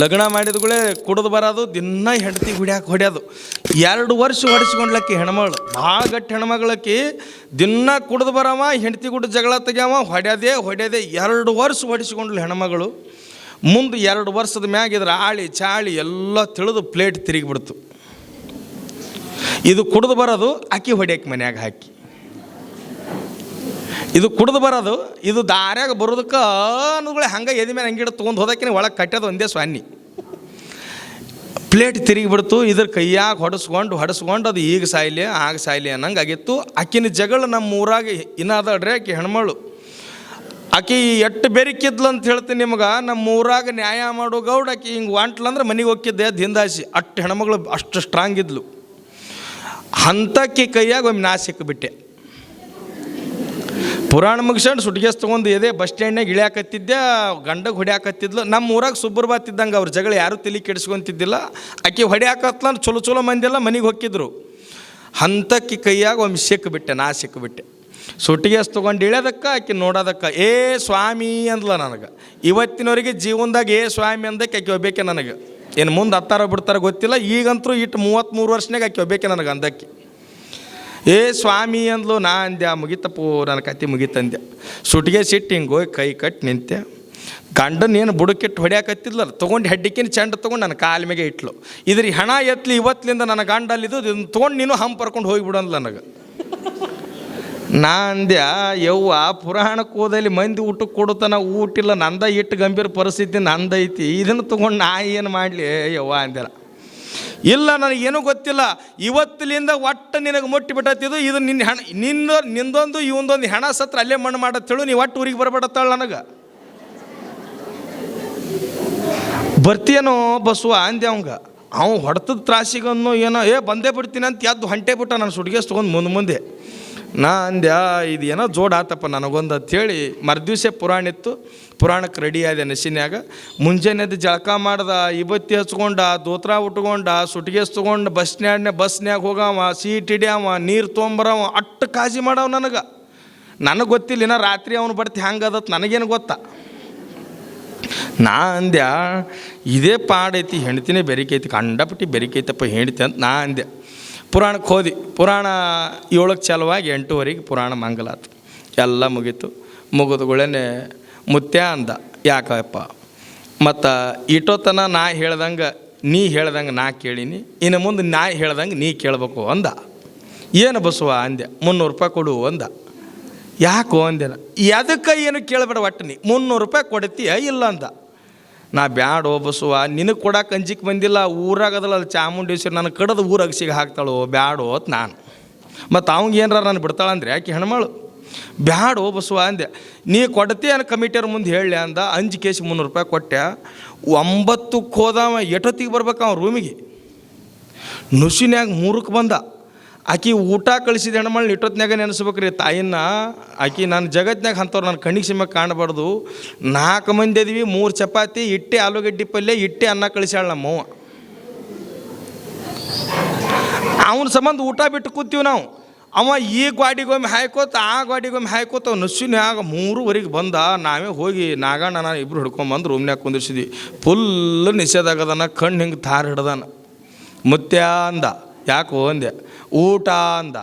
ಲಗ್ನ ಮಾಡಿದ್ಗಳೇ ಕುಡಿದು ಬರೋದು, ದಿನ ಹೆಂಡತಿ ಹೊಡ್ಯಾಕೆ ಹೊಡ್ಯೋದು. ಎರಡು ವರ್ಷ ಹೊಡಿಸ್ಕೊಂಡ್ಲಕ್ಕಿ ಹೆಣ್ಮಗಳು. ಭಾಳ ಗಟ್ಟಿ ಹೆಣ್ಮಗಳಕ್ಕಿ ದಿನ ಕುಡಿದು ಬರವ, ಹೆಂಡತಿ ಕೂಡ ಜಗಳ ತೆಗ್ಯಾವ, ಹೊಡ್ಯದೆ ಹೊಡ್ಯದೆ ಎರಡು ವರ್ಷ ಹೊಡಿಸ್ಕೊಂಡ್ಲು ಹೆಣ್ಮಗಳು. ಮುಂದೆ ಎರಡು ವರ್ಷದ ಮ್ಯಾಗ ಇದ್ರ ಆಳಿ, ಚಾಳಿ ಎಲ್ಲ ತಿಳಿದು ಪ್ಲೇಟ್ ತಿರುಗಿಬಿಡ್ತು. ಇದು ಕುಡಿದು ಬರೋದು ಅಕ್ಕಿ ಹೊಡ್ಯಕ್ಕೆ ಮನ್ಯಾಗ ಹಾಕಿ. ಇದು ಕುಡಿದು ಬರೋದು, ಇದು ದಾರ್ಯಾಗ ಬರೋದಕ್ಕೆ ಅನ್ನೋಗಳೇ ಹಂಗೆ ಎದಿ ಮೇಲೆ ಹಂಗಿಡ ತೊಗೊಂಡು ಹೋದಕ್ಕಿನ ಒಳಗೆ ಕಟ್ಟೋದು ಒಂದೇ ಸ್ವಾನಿ ಪ್ಲೇಟ್ ತಿರುಗಿಬಿಡ್ತು ಇದ್ರ ಕೈಯಾಗ ಹೊಡೆಸ್ಕೊಂಡು ಹೊಡೆಸ್ಕೊಂಡು ಅದು ಈಗ ಸಾಯ್ಲಿ, ಆಗ ಸಾಯ್ಲಿ ಅನ್ನಂಗೆ ಆಗಿತ್ತು ಆಕಿನ ಜಗಳ ನಮ್ಮ ಊರಾಗ ಇನ್ನಾದ್ರೆ ಆಕೆ ಹೆಣ್ಮಳು. ಆಕಿ ಎಟ್ಟು ಬೆರಿಕಿದ್ಲು ಅಂತ ಹೇಳ್ತೀನಿ ನಿಮ್ಗೆ ನಮ್ಮ ಊರಾಗ ನ್ಯಾಯ ಮಾಡೋ ಗೌಡ ಆಕಿ ಹಿಂಗೆ ವಾಂಟ್ಲಂದ್ರೆ ಮನೆಗೆ ಹೋಗಿದ್ದೆ ದಿಂದಾಸಿ ಅಷ್ಟು ಹೆಣ್ಮಗಳು ಅಷ್ಟು ಸ್ಟ್ರಾಂಗ್ ಇದ್ಲು. ಹಂತಕ್ಕೆ ಕೈಯಾಗ ಒಮ್ಮೆ ನಾ ಸಿಕ್ಕಿಬಿಟ್ಟೆ ಪುರಾಣ ಮುಗಿಸ್ಕೊಂಡು ಸುಟ್ಗೇಸ್ ತೊಗೊಂಡು ಎದೆ ಬಸ್ ಸ್ಟ್ಯಾಂಡ್ನಾಗ ಇಳಿಯಾಕತ್ತಿದ್ದೆ, ಗಂಡಗೆ ಹೊಡ್ಯಾಕತ್ತಿದ್ಲು. ನಮ್ಮ ಊರಾಗ ಸುಬ್ಬರ್ ಬಾತಿದ್ದಂಗೆ ಅವ್ರ ಜಗಳ ಯಾರು ತಲೆ ಕೆಡಿಸ್ಕೊಂತಿದ್ದಿಲ್ಲ. ಆಕೆ ಹೊಡ್ಯಾಕತ್ಲ ಚಲೋ ಚಲೋ ಮಂದಿಯೆಲ್ಲ ಮನೆಗೆ ಹೊಕ್ಕಿದ್ರು ಹಂತಕ್ಕೆ ಕೈಯಾಗ ಒಮ್ಮೆ ಸಿಕ್ಕಿಬಿಟ್ಟೆ ನಾ ಸಿಕ್ಕಿಬಿಟ್ಟೆ ಸುಟ್ಟಿಗೆಸ್ ತೊಗೊಂಡು ಇಳ್ಯೋದಕ್ಕೆ, ಆಕೆ ನೋಡೋದಕ್ಕೆ, ಏ ಸ್ವಾಮಿ ಅಂದ್ಲ ನನಗೆ. ಇವತ್ತಿನವರಿಗೆ ಜೀವನದಾಗ ಏ ಸ್ವಾಮಿ ಅಂದಕ್ಕೆ ಆಕೆ ಒಬ್ಬೇಕೆ ನನಗೆ. ಏನು ಮುಂದೆ ಹತ್ತಾರ ಬಿಡ್ತಾರ ಗೊತ್ತಿಲ್ಲ ಈಗಂತೂ ಇಟ್ಟು ಮೂವತ್ತ್ಮೂರು ವರ್ಷನಾಗ ಆಕೆ ಒಬ್ಬೇಕೆ ನನಗೆ ಅಂದಕ್ಕೆ. ಏ ಸ್ವಾಮಿ ಅಂದ್ಲು, ನಾ ಅಂದ್ಯ ಮುಗಿತಪ್ಪು, ನನ್ನ ಕತೆ ಮುಗಿತಂದೆ. ಸುಟ್ಟಿಗೆ ಸಿಟ್ಟು ಹಿಂಗೆ ಹೋಗಿ ಕೈ ಕಟ್ಟಿ ನಿಂತೆ. ಗಂಡನ ಏನು ಬುಡಕ್ಕಿಟ್ಟು ಹೊಡ್ಯಾಕತ್ತಿದ್ಲಲ್ಲ, ತೊಗೊಂಡು ಹೆಡ್ಡಿಕಿನ ಚೆಂಡ ತೊಗೊಂಡು ನನ್ನ ಕಾಲ ಮೇಲೆ ಇಟ್ಲು. ಇದ್ರ ಹಣ ಎತ್ತಲಿ ಇವತ್ತಿನಿಂದ ನನ್ನ ಗಂಡಲ್ಲಿದ್ದು ಇದನ್ನು ತೊಗೊಂಡು ನೀನು ಹಂಪರ್ಕೊಂಡು ಪರ್ಕೊಂಡು ಹೋಗಿಬಿಡಂದ್ಲ ನನಗೆ. ನಾ ಅಂದ್ಯ ಯವ್ವ ಪುರಾಣಕ್ಕೆ ಹೋದಲ್ಲಿ ಮಂದಿ ಊಟಕ್ಕೆ ಕೊಡುತ್ತಾನ ಊಟಿಲ್ಲ, ನಂದ ಇಟ್ಟು ಗಂಭೀರ ಪರಿಸ್ಥಿತಿ ನಂದೈತಿ. ಇದನ್ನು ತೊಗೊಂಡು ನಾ ಏನು ಮಾಡಲಿ? ಯವ್ವ ಅಂದ್ಯಲ್ಲ. ಇಲ್ಲ, ನನಗೇನು ಗೊತ್ತಿಲ್ಲ. ಇವತ್ತಿಲಿಂದ ಒಟ್ಟು ನಿನಗೆ ಮುಟ್ಟಿ ಬಿಟ್ಟತ್ತಿದು, ಇದು ನಿನ್ನ ಹೆಣ, ನಿನ್ನ, ನಿಂದೊಂದು, ಇವಂದೊಂದು ಹೆಣ ಸತ್ರ ಅಲ್ಲೇ ಮಣ್ಣು ಮಾಡತ್ತೇಳು ನೀವು ಒಟ್ಟು ಊರಿಗೆ ಬರಬೇಡತ್ತಾಳ ನನಗೆ. ಬರ್ತೀಯನೋ ಬಸ್ವ ಅಂದೆ ಅವಂಗ. ಅವ್ನು ಹೊಡೆತದ ತ್ರಾಸಿಗನ್ನು ಏನೋ, ಏ, ಬಂದೇ ಬಿಡ್ತೀನಿ ಅಂತ ಎದ್ದು ಹೊಂಟೆ ಬಿಟ್ಟ ನಾನು ಸುಡ್ಗೇಸ್ ತೊಗೊಂಡು ಮುಂದೆ ಮುಂದೆ. ನಾ ಅಂದ್ಯ ಇದು ಏನೋ ಜೋಡ್ ಆತಪ್ಪ ನನಗೊಂದು ಅಂಥೇಳಿ ಮರ್ದಿವ್ಸೆ ಪುರಾಣ ಇತ್ತು. ಪುರಾಣಕ್ಕೆ ರೆಡಿ ಆದೆ ನಶಿನ್ಯಾಗ ಮುಂಜಾನೆದ್ದು ಜಳಕ ಮಾಡ್ದ ಇಬತ್ತಿ ಹಚ್ಕೊಂಡ, ದೋತ್ರ ಉಟ್ಕೊಂಡ ಸುಟ್ಗೇಸ್ ತೊಗೊಂಡು ಬಸ್ನ್ಯಾಡ್ನೆ ಬಸ್ನ್ಯಾಗ ಹೋಗವ ಸೀಟ್ ಹಿಡಿಯವ, ನೀರು ತೊಂಬರವ, ಅಟ್ಟು ಕಾಜಿ ಮಾಡವ ನನಗೆ. ನನಗೆ ಗೊತ್ತಿಲ್ಲ, ಇನ್ನ ರಾತ್ರಿ ಅವನು ಬರ್ತಿ ಹ್ಯಾಂಗದತ್ ನನಗೇನು ಗೊತ್ತಾ. ನಾ ಅಂದ್ಯ ಇದೇ ಪಾಡೈತಿ ಹೆಂಡ್ತಿನೇ ಬೆರಿಕೈತಿ, ಕಂಡಪಟ್ಟಿ ಬೆರಿಕೈತಪ್ಪ ಹೆಂಡ್ತಿ ಅಂತ ನಾ ಅಂದೆ ಪುರಾಣಕ್ಕೆ ಹೋದಿ. ಪುರಾಣ ಏಳಕ್ಕೆ ಚಾಲುವಾಗಿ ಎಂಟುವರೆಗೆ ಪುರಾಣ ಮಂಗಲಾತು ಎಲ್ಲ ಮುಗೀತು. ಮುಗಿದುಗಳೇ ಮುತ್ಯ ಅಂದ, ಯಾಕಪ್ಪ? ಮತ್ತು ಇಟೋತನ ನಾ ಹೇಳ್ದಂಗೆ ನೀ ಹೇಳ್ದಂಗೆ ನಾ ಕೇಳೀನಿ. ಇನ್ನು ಮುಂದೆ ನಾ ಹೇಳ್ದಂಗೆ ನೀ ಕೇಳಬೇಕು ಅಂದ. ಏನು ಬಸವ ಅಂದೆ? ಮುನ್ನೂರು ರೂಪಾಯಿ ಕೊಡು ಅಂದ. ಯಾಕೋ ಅಂದೆ. ಎದಕ್ಕೆ ಏನು ಕೇಳಬೇಡ ಒಟ್ಟು ನೀ? ಮುನ್ನೂರು ರೂಪಾಯಿ ಕೊಡ್ತೀಯ ಇಲ್ಲ ಅಂದ. ನಾ ಬ್ಯಾಡ ಬಸವ ನಿನಗೆ ಕೊಡಕ್ಕೆ ಅಂಜಿಕೆ ಬಂದಿಲ್ಲ ಊರಾಗದಲ್ಲ ಅಲ್ಲಿ ಚಾಮುಂಡೇಶ್ವರಿ ನನಗೆ ಕಡದು ಊರಾಗ ಸಿಗ ಹಾಕ್ತಾಳೋ, ಬ್ಯಾಡೋ ಅಂತ ನಾನು. ಮತ್ತು ಅವಂಗೆ ಏನಾರ ನಾನು ಬಿಡ್ತಾಳಂದ್ರೆ ಯಾಕೆ ಹೆಣ್ಮಳು? ಬ್ಯಾಡ ಬಸವ ಅಂದೆ. ನೀ ಕೊಡ್ತಿ ಅನ್ನ ಕಮಿಟಿಯವ್ರ ಮುಂದೆ ಹೇಳಿ ಅಂದ, ಅಂಜು ಕೇಸ್ ಮುನ್ನೂರು ರೂಪಾಯಿ ಕೊಟ್ಟೆ. ಒಂಬತ್ತಕ್ಕೆ ಹೋದವ ಎಟೊತ್ತಿಗೆ ಬರ್ಬೇಕು ಅವ್ನ ರೂಮಿಗೆ ನುಸಿನ್ಯಾಗ ಮೂರಕ್ಕೆ ಬಂದ. ಆಕಿ ಊಟ ಕಳಿಸಿದ ಹೆಣ್ಮಳ್ ನೆನೆಸ್ಬೇಕು ನೆನೆಸ್ಬೇಕ್ರಿ ತಾಯಿನ. ಆಕಿ ನನ್ನ ಜಗತ್ನ್ಯಾಗ ಅಂಥವ್ರು ನನ್ನ ಕಣ್ಣಿಗೆ ಸಿಮ್ಮ ಕಾಣಬಾರ್ದು. ನಾಲ್ಕು ಮಂದಿ ಅದೀವಿ, ಮೂರು ಚಪಾತಿ, ಇಟ್ಟೆ ಆಲೂಗಡ್ಡೆ ಪಲ್ಯ, ಇಟ್ಟೆ ಅನ್ನ ಕಳಿಸ್ಯಾಳ ನಮ್ಮವ್ವ. ಅವನ ಸಂಬಂಧ ಊಟ ಬಿಟ್ಟು ಕೂತೀವಿ ನಾವು. ಅವ ಈ ಗಾಡಿಗೊಮ್ಮೆ ಹಾಯ್ಕೋತ, ಆ ಗಾಡಿಗೊಮ್ಮೆ ಹಾಯ್ಕೋತ ನಸುನ್ಯಾಗ ಮೂರುವರೆಗೆ ಬಂದ. ನಾವೇ ಹೋಗಿ ನಾಗಣ್ಣ, ನಾನು ಇಬ್ಬರು ಹಿಡ್ಕೊಂಬಂದು ರೂಮ್ನ್ಯಾಗ ಕುಂದಿರ್ಸಿದ್ವಿ. ಫುಲ್ ನಿಷೇಧಾಗದನ, ಕಣ್ಣು ಹಿಂಗೆ ತಾರ ಹಿಡ್ದಾನ. ಮುತ್ಯ ಅಂದ. ಯಾಕೋ ಅಂದೆ. ಊಟ ಅಂದ.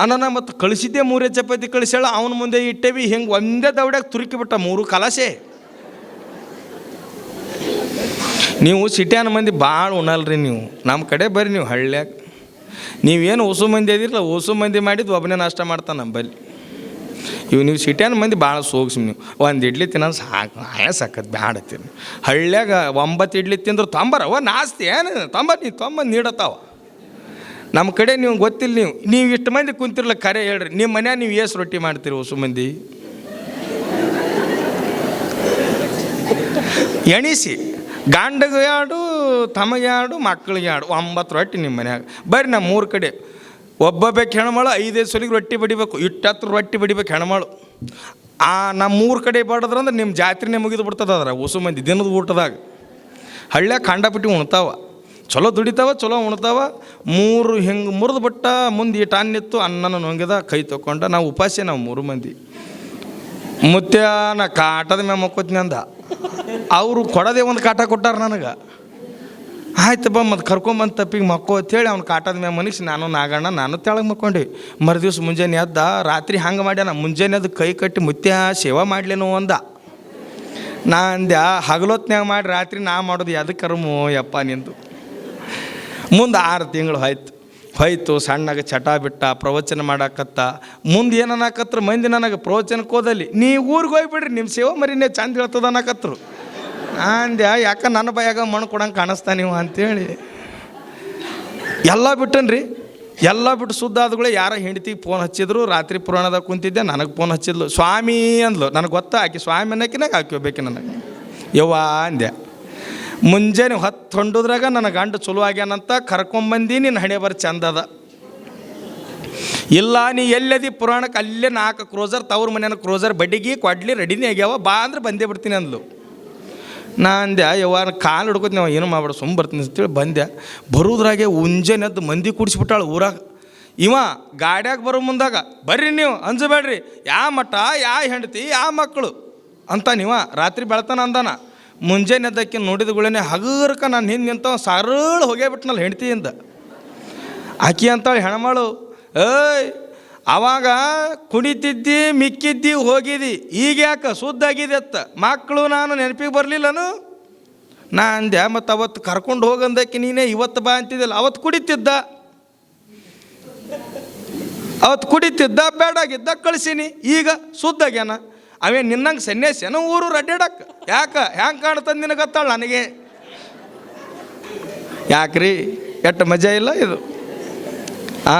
ಅನ್ನ ಮತ್ತು ಕಳಿಸಿದ್ದೆ ಮೂರೇ ಚಪಾತಿ ಕಳಿಸ್ಯಾಳ, ಅವನ ಮುಂದೆ ಇಟ್ಟೇವಿ, ಹಿಂಗೆ ಒಂದೇ ದೌಡ್ಯಾಗ ತುರುಕಿಬಿಟ್ಟ ಮೂರು ಕಲಸೆ ನೀವು ಸಿಟ್ಯಾನ ಮಂದಿ ಭಾಳ ಉಣಲ್ರಿ ನೀವು. ನಮ್ಮ ಕಡೆ ಬರ್ರಿ ನೀವು ಹಳ್ಳ್ಯಾಗ. ನೀವೇನು ಹೊಸು ಮಂದಿ ಅದಿರಲ್ಲ ಹೊಸು ಮಂದಿ ಮಾಡಿದ್ದು ಒಬ್ಬನೇ ನಾಷ್ಟ ಮಾಡ್ತಾನೆ ನಂಬಲ್ಲಿ. ಇವು ನೀವು ಸಿಟ್ಯಾನ ಮಂದಿ ಭಾಳ ಸೋಗಿಸಿ ನೀವು. ಒಂದು ಇಡ್ಲಿ ತಿನ್ನೋದು ಸಾಕು ಆಯ ಸಾಕತ್ ಬ್ಯಾಡತ್ತೀನಿ ಹಳ್ಳ್ಯಾಗ ಒಂಬತ್ತು ಇಡ್ಲಿ ತಿಂದ್ರೆ ತೊಂಬರವ ನಾಸ್ತಿ, ಏನು ತೊಂಬ ನೀ ತೊಂಬಂದು ನೀಡತ್ತಾವ. ನಮ್ಮ ಕಡೆ ನೀವು ಗೊತ್ತಿಲ್ಲ ನೀವು. ನೀವು ಇಷ್ಟು ಮಂದಿ ಕುಂತಿರ್ಲ, ಕರೆ ಹೇಳ್ರಿ. ನಿಮ್ಮ ಮನ್ಯಾಗ ನೀವು ಏಸು ರೊಟ್ಟಿ ಮಾಡ್ತೀರಿ ಹೊಸ ಮಂದಿ ಎಣಿಸಿ. ಗಂಡಗೆ ಎರಡು ತಮಗೆ ಎರಡು ಮಕ್ಕಳಿಗೆ ಎರಡು ಒಂಬತ್ತು ರೊಟ್ಟಿ ನಿಮ್ಮ ಮನ್ಯಾಗ. ಬರ್ರಿ ನಮ್ಮ ಮೂರು ಕಡೆ. ಒಬ್ಬೊಬ್ಬಕ್ಕೆ ಹೆಣ್ಮಳು ಐದೈದು ಸಲಿಗೆ ರೊಟ್ಟಿ ಬಡಿಬೇಕು. ಇಟ್ಟತ್ತು ರೊಟ್ಟಿ ಬಡಿಬೇಕು ಹೆಣ್ಮಳು. ಆ, ನಮ್ಮ ಮೂರು ಕಡೆ ಬಡದ್ರಂದ್ರೆ ನಿಮ್ಮ ಜಾತ್ರೆನೇ ಮುಗಿದು ಬಿಡ್ತದ ಅದ್ರ ಹೊಸ ಮಂದಿ ದಿನದ ಊಟದಾಗ. ಹಳ್ಳ್ಯಾಗ ಕಂಡಪಟ್ಟಿ ಉಣ್ತಾವ. ಚಲೋ ದುಡಿತಾವ, ಚಲೋ ಉಣ್ತಾವ. ಮೂರು ಹಿಂಗೆ ಮುರಿದು ಬಿಟ್ಟ ಮುಂದೆ ಈ ಅನ್ನಿತ್ತು ಅನ್ನನ ನುಂಗಿದ ಕೈ ತೊಗೊಂಡ ನಾವು ಉಪಾಸೆ ನಾವು ಮೂರು ಮಂದಿ. ಮುತ್ಯ ನಾ ಕಾಟದ ಮೇಲೆ ಮಕ್ಕೋತೀನಿ ಅಂದ. ಅವರು ಕೊಡದೆ ಒಂದು ಕಾಟ ಕೊಟ್ಟಾರ ನನಗೆ. ಆಯ್ತಪ್ಪ ಮತ್ತು ಕರ್ಕೊಂಬಂದು ತಪ್ಪಿಗೆ ಮಕ್ಕೋ ಅಂತೇಳಿ ಅವ್ನು ಕಾಟದ ಮ್ಯಾಗ ಮನಿಸಿ ನಾನು ನಾಗಣ್ಣ, ನಾನು ತೆಳಗೆ ಮಕ್ಕೊಂಡಿ. ಮರುದಿವ್ಸ ಮುಂಜಾನೆ ಎದ್ದ, ರಾತ್ರಿ ಹಂಗೆ ಮಾಡ್ಯಾನ, ಮುಂಜಾನೆ ಅದು ಕೈ ಕಟ್ಟಿ ಮುತ್ಯ ಸೇವಾ ಮಾಡ್ಲೇನೋ ಅಂದ. ನಾ ಅಂದ್ಯ, ಹಗಲೊತ್ನ್ಯಾಗ ಮಾಡಿ, ರಾತ್ರಿ ನಾ ಮಾಡೋದು ಯಾವ್ದು ಕರ್ಮೋ ಯಪ್ಪ ನಿಂದು. ಮುಂದೆ ಆರು ತಿಂಗಳು ಹೋಯ್ತು. ಹೋಯ್ತು, ಸಣ್ಣಗೆ ಚಟ ಬಿಟ್ಟ, ಪ್ರವಚನ ಮಾಡಾಕತ್ತ. ಮುಂದೆ ಏನು ಅನ್ನಕತ್ರ ಮಂದಿ ನನಗೆ ಪ್ರವಚನಕ್ಕೆ ಹೋದಲ್ಲಿ. ನೀ ಊರಿಗೆ ಹೋಗ್ಬಿಡ್ರಿ ನಿಮ್ಮ ಸೇವೆ ಮರಿನೇ ಚಂದ ಹೇಳ್ತದ ಅನ್ನಕತ್ರು ಅಂದ್ಯ, ಯಾಕೆ ನನ್ನ ಬಾಯಾಗ ಮಣ್ಣು ಕೊಡಂಗೆ ಕಾಣಿಸ್ತಾ ನೀವು ಅಂತೇಳಿ. ಎಲ್ಲ ಬಿಟ್ಟನ್ರಿ. ಎಲ್ಲ ಬಿಟ್ಟು ಶುದ್ಧ ಆದಗಳೇ ಯಾರ ಹೆಂಡತಿಗೆ ಫೋನ್ ಹಚ್ಚಿದ್ರು, ರಾತ್ರಿ ಪುರಾಣದಾಗ ಕುಂತಿದ್ದೆ, ನನಗೆ ಫೋನ್ ಹಚ್ಚಿದ್ಲು. ಸ್ವಾಮಿ ಅಂದ್ಲು. ನನಗೆ ಗೊತ್ತಾ, ಆಕೆ ಸ್ವಾಮಿ ಅನ್ನಕಿನಾಗ ಆಕಿ ಹೋಗ್ಬೇಕು ನನಗೆ. ಯವ್ವಾ ಅಂದೆ ಮುಂಜಾನೆ ಹೊತ್ತು ಹೊಂಡೋದ್ರಾಗ ನನ್ನ ಗಂಡ ಚಲೋ ಆಗ್ಯಾನಂತ ಕರ್ಕೊಂಬಂದು ನಿನ್ನ ಹಣೆ ಬರ ಚಂದದ ಇಲ್ಲ, ನೀ ಎಲ್ಲದಿ ಪುರಾಣಕ್ಕೆ ಅಲ್ಲೇ ನಾಲ್ಕು ಕ್ರೋಸರ್ ತವ್ರ ಮನೆಯ ಕ್ರೋಸರ್ ಬಡ್ಡಿಗೆ ಕೊಡ್ಲಿ, ರೆಡಿನೇ ಆಗ್ಯಾವ, ಬಾ ಅಂದ್ರೆ ಬಂದೇ ಬಿಡ್ತೀನಿ ಅಂದ್ಲು. ನಾ ಅಂದೆ ಯವ್ವ ಕಾಲು ಹಿಡ್ಕೊತೀನಿ ನಾವು ಏನು ಮಾಡ್ಬೇಡ ಸುಮ್ಮ ಬರ್ತೀನಿ ಅಂತೇಳಿ ಬಂದೆ. ಬರೋದ್ರಾಗೆ ಉಂಜೆನದ್ದು ಮಂದಿ ಕೂಡಿಸ್ಬಿಟ್ಟಾಳು ಊರಾಗ. ಇವ ಗಾಡ್ಯಾಗ ಬರೋ ಮುಂದಾಗ, ಬರ್ರಿ ನೀವು, ಅಂಜಬೇಡ್ರಿ, ಯಾ ಮಠ, ಯಾ ಹೆಂಡತಿ, ಯಾ ಮಕ್ಕಳು ಅಂತ ನೀವ ರಾತ್ರಿ ಬೆಳತನ ಅಂದಾನ. ಮುಂಜಾನೆ ನೋಡಿದ ಗುಳೆನೆ ಹಗರ್ಕ ನಾನು ಹಿಂದೆ ನಿಂತ ಸರಳ ಹೋಗೇ ಬಿಟ್ನಲ್ಲ ಹೆಂಡ್ತಿಯಿಂದ ಆಕಿ ಅಂತಾಳೆ, ಹೆಣ್ಮಳು, ಏಯ್ ಆವಾಗ ಕುಣಿತಿದ್ದಿ, ಮಿಕ್ಕಿದ್ದಿ, ಹೋಗಿದ್ದಿ, ಈಗ ಯಾಕೆ ಸುದ್ದಾಗಿದೆ ಅತ್ತ? ಮಕ್ಕಳು ನಾನು ನೆನಪಿಗೆ ಬರಲಿಲ್ಲನು? ನಾ ಅಂದೆ, ಮತ್ತು ಅವತ್ತು ಕರ್ಕೊಂಡು ಹೋಗಂದಕ್ಕೆ ನೀನೇ ಇವತ್ತು ಬಾ ಅಂತಿದ್ದಿಲ್ಲ, ಅವತ್ತು ಕುಡಿತಿದ್ದ? ಅವತ್ತು ಕುಡಿತಿದ್ದ ಬೇಡಾಗಿದ್ದ ಕಳಿಸೀನಿ, ಈಗ ಸುದ್ದಾಗ್ಯಾನ ಅವೇ ನಿನ್ನಂಗೆ ಸನ್ಯಾಸಿನ ಊರು ಅಡ್ಡಾಡಕ್ಕೆ ಯಾಕೆ? ಹ್ಯಾಂಗೆ ಕಾಣ್ತಂದು ನಿನಗೆ ಗೊತ್ತಾಳ ನನಗೆ? ಯಾಕ್ರಿ? ಎಷ್ಟು ಮಜಾ ಇಲ್ಲ ಇದು? ಆ?